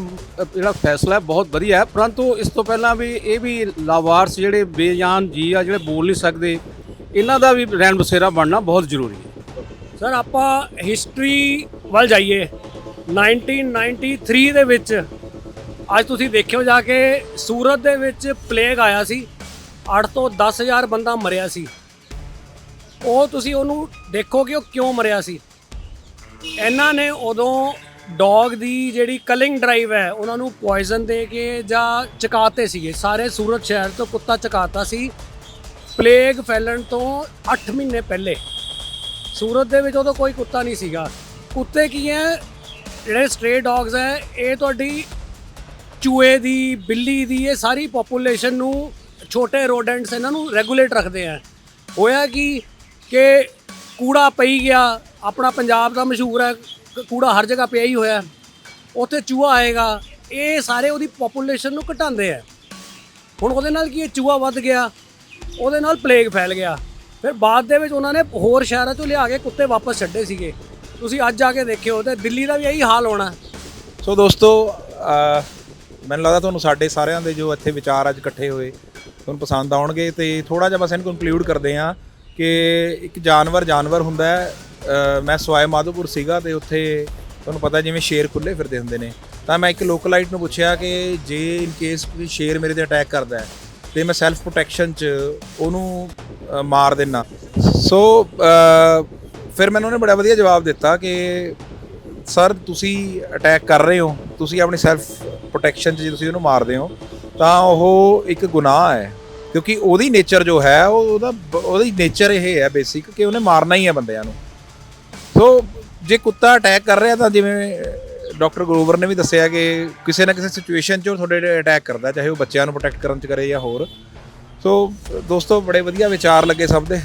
[SPEAKER 3] ਜਿਹੜਾ ਫੈਸਲਾ ਬਹੁਤ ਵਧੀਆ ਹੈ। ਪਰੰਤੂ ਇਸ ਤੋਂ ਪਹਿਲਾਂ ਵੀ ਇਹ ਵੀ ਲਾਵਾਰਸ ਜਿਹੜੇ ਬੇਜਾਨ ਜੀ ਆ, ਜਿਹੜੇ ਬੋਲ ਨਹੀਂ ਸਕਦੇ, ਇਹਨਾਂ ਦਾ ਵੀ ਰਹਿਣ ਬਸੇਰਾ ਬਣਨਾ ਬਹੁਤ ਜ਼ਰੂਰੀ ਹੈ।
[SPEAKER 4] ਸਰ ਆਪਾਂ ਹਿਸਟਰੀ ਵੱਲ ਜਾਈਏ। 1993 ਦੇ ਵਿੱਚ ਅੱਜ ਤੁਸੀਂ ਦੇਖਿਓ ਜਾ ਕੇ ਸੂਰਤ ਦੇ ਵਿੱਚ ਪਲੇਗ ਆਇਆ ਸੀ। 8 ਤੋਂ 10000 ਬੰਦਾ ਮਰਿਆ ਸੀ। ਉਹ ਤੁਸੀਂ ਉਹਨੂੰ ਦੇਖੋ ਕਿ ਉਹ ਕਿਉਂ ਮਰਿਆ ਸੀ। ਇਹਨਾਂ ਨੇ ਉਦੋਂ ਡੌਗ ਦੀ ਜਿਹੜੀ ਕਲਿੰਗ ਡਰਾਈਵ ਹੈ, ਉਹਨਾਂ ਨੂੰ ਪੋਇਜ਼ਨ ਦੇ ਕੇ ਜਾਂ ਚਕਾਤੇ ਸੀਗੇ। ਸਾਰੇ ਸੂਰਤ ਸ਼ਹਿਰ ਤੋਂ ਕੁੱਤਾ ਚਕਾਤਾ ਸੀ। ਪਲੇਗ ਫੈਲਣ ਤੋਂ 8 ਮਹੀਨੇ ਪਹਿਲੇ। ਸੂਰਤ ਦੇ ਵਿੱਚ ਉਦੋਂ ਕੋਈ ਕੁੱਤਾ ਨਹੀਂ ਸੀਗਾ। ਕੁੱਤੇ ਕੀ ਹੈ? ਜਿਹੜੇ ਸਟ੍ਰੇ ਡੌਗਸ ਹੈ, ਇਹ ਤੁਹਾਡੀ ਚੂਹੇ ਦੀ, ਬਿੱਲੀ ਦੀ, ਇਹ ਸਾਰੀ ਪੋਪੂਲੇਸ਼ਨ ਨੂੰ ਛੋਟੇ ਰੋਡੈਂਟਸ ਇਹਨਾਂ ਨੂੰ ਰੈਗੂਲੇਟ ਰੱਖਦੇ ਆ। ਹੋਇਆ ਕਿ ਕਿ ਕੂੜਾ ਪਈ ਗਿਆ, ਆਪਣਾ ਪੰਜਾਬ ਦਾ ਮਸ਼ਹੂਰ ਹੈ ਕੂੜਾ ਹਰ ਜਗ੍ਹਾ ਪਿਆ ਹੀ ਹੋਇਆ। ਉੱਥੇ ਚੂਹਾ ਆਏਗਾ, ਇਹ ਸਾਰੇ ਉਹਦੀ ਪੋਪੂਲੇਸ਼ਨ ਨੂੰ ਘਟਾਉਂਦੇ ਆ। ਹੁਣ ਉਹਦੇ ਨਾਲ ਕੀ ਇਹ ਚੂਹਾ ਵੱਧ ਗਿਆ, ਉਹਦੇ ਨਾਲ ਪਲੇਗ ਫੈਲ ਗਿਆ। ਫਿਰ ਬਾਅਦ ਦੇ ਵਿੱਚ ਉਹਨਾਂ ਨੇ ਹੋਰ ਸ਼ਹਿਰਾਂ ਚੋਂ ਲਿਆ ਕੇ ਕੁੱਤੇ ਵਾਪਸ ਛੱਡੇ ਸੀਗੇ। ਤੁਸੀਂ ਅੱਜ ਆ ਕੇ ਦੇਖਿਓ, ਤੇ ਦਿੱਲੀ ਦਾ ਵੀ ਇਹੀ ਹਾਲ ਹੋਣਾ।
[SPEAKER 1] ਸੋ ਦੋਸਤੋ ਮੈਨੂੰ ਲੱਗਦਾ ਤੁਹਾਨੂੰ ਸਾਡੇ ਸਾਰਿਆਂ ਦੇ ਜੋ ਇੱਥੇ ਵਿਚਾਰ ਅੱਜ ਇਕੱਠੇ ਹੋਏ, ਤੁਹਾਨੂੰ ਪਸੰਦ ਆਉਣਗੇ ਤੇ ਥੋੜਾ ਜਿਹਾ ਬਸ ਇਹਨੂੰ ਕੰਕਲੂਡ ਕਰਦੇ ਹਾਂ ਕਿ ਇੱਕ ਜਾਨਵਰ ਜਾਨਵਰ ਹੁੰਦਾ ਹੈ। ਮੈਂ ਸਵਾਈ ਮਾਧੋਪੁਰ ਸੀਗਾ ਤੇ ਉੱਥੇ ਤੁਹਾਨੂੰ ਪਤਾ ਜਿਵੇਂ ਸ਼ੇਰ ਖੁੱਲੇ ਫਿਰਦੇ ਹੁੰਦੇ ਨੇ। ਤਾਂ ਮੈਂ ਇੱਕ ਲੋਕਲਾਈਟ ਨੂੰ ਪੁੱਛਿਆ ਕਿ ਜੇ ਇਨ ਕੇਸ ਕੋਈ ਸ਼ੇਰ ਮੇਰੇ ਤੇ ਅਟੈਕ ਕਰਦਾ ਹੈ, ਤੇ ਮੈਂ ਸੈਲਫ ਪ੍ਰੋਟੈਕਸ਼ਨ ਚ ਉਹਨੂੰ ਮਾਰ ਦੇਣਾ ਸੋ ਫਿਰ ਮੈਨੂੰ ਉਹਨੇ ਬੜਾ ਵਧੀਆ ਜਵਾਬ ਦਿੱਤਾ ਕਿ ਸਰ, ਤੁਸੀਂ ਅਟੈਕ ਕਰ ਰਹੇ ਹੋ, ਤੁਸੀਂ ਆਪਣੀ ਸੈਲਫ ਪ੍ਰੋਟੈਕਸ਼ਨ 'ਚ ਜੇ ਤੁਸੀਂ ਉਹਨੂੰ ਮਾਰਦੇ ਹੋ, ਤਾਂ ਉਹ ਇੱਕ ਗੁਨਾਹ ਹੈ। ਕਿਉਂਕਿ ਉਹਦੀ ਨੇਚਰ ਜੋ ਹੈ, ਉਹ ਉਹਦਾ ਉਹਦੀ ਨੇਚਰ ਇਹ ਹੈ ਬੇਸਿਕ ਕਿ ਉਹਨੇ ਮਾਰਨਾ ਹੀ ਹੈ ਬੰਦਿਆਂ ਨੂੰ। ਸੋ ਜੇ ਕੁੱਤਾ ਅਟੈਕ ਕਰ ਰਿਹਾ ਤਾਂ ਜਿਵੇਂ ਡਾਕਟਰ ਗਰੋਵਰ ਨੇ ਵੀ ਦੱਸਿਆ ਕਿ ਕਿਸੇ ਨਾ ਕਿਸੇ ਸਿਚੁਏਸ਼ਨ 'ਚ ਉਹ ਤੁਹਾਡੇ ਅਟੈਕ ਕਰਦਾ, ਚਾਹੇ ਉਹ ਬੱਚਿਆਂ ਨੂੰ ਪ੍ਰੋਟੈਕਟ ਕਰਨ 'ਚ ਕਰੇ ਜਾਂ ਹੋਰ। ਸੋ ਦੋਸਤੋ, ਬੜੇ ਵਧੀਆ ਵਿਚਾਰ ਲੱਗੇ ਸਭ ਦੇ।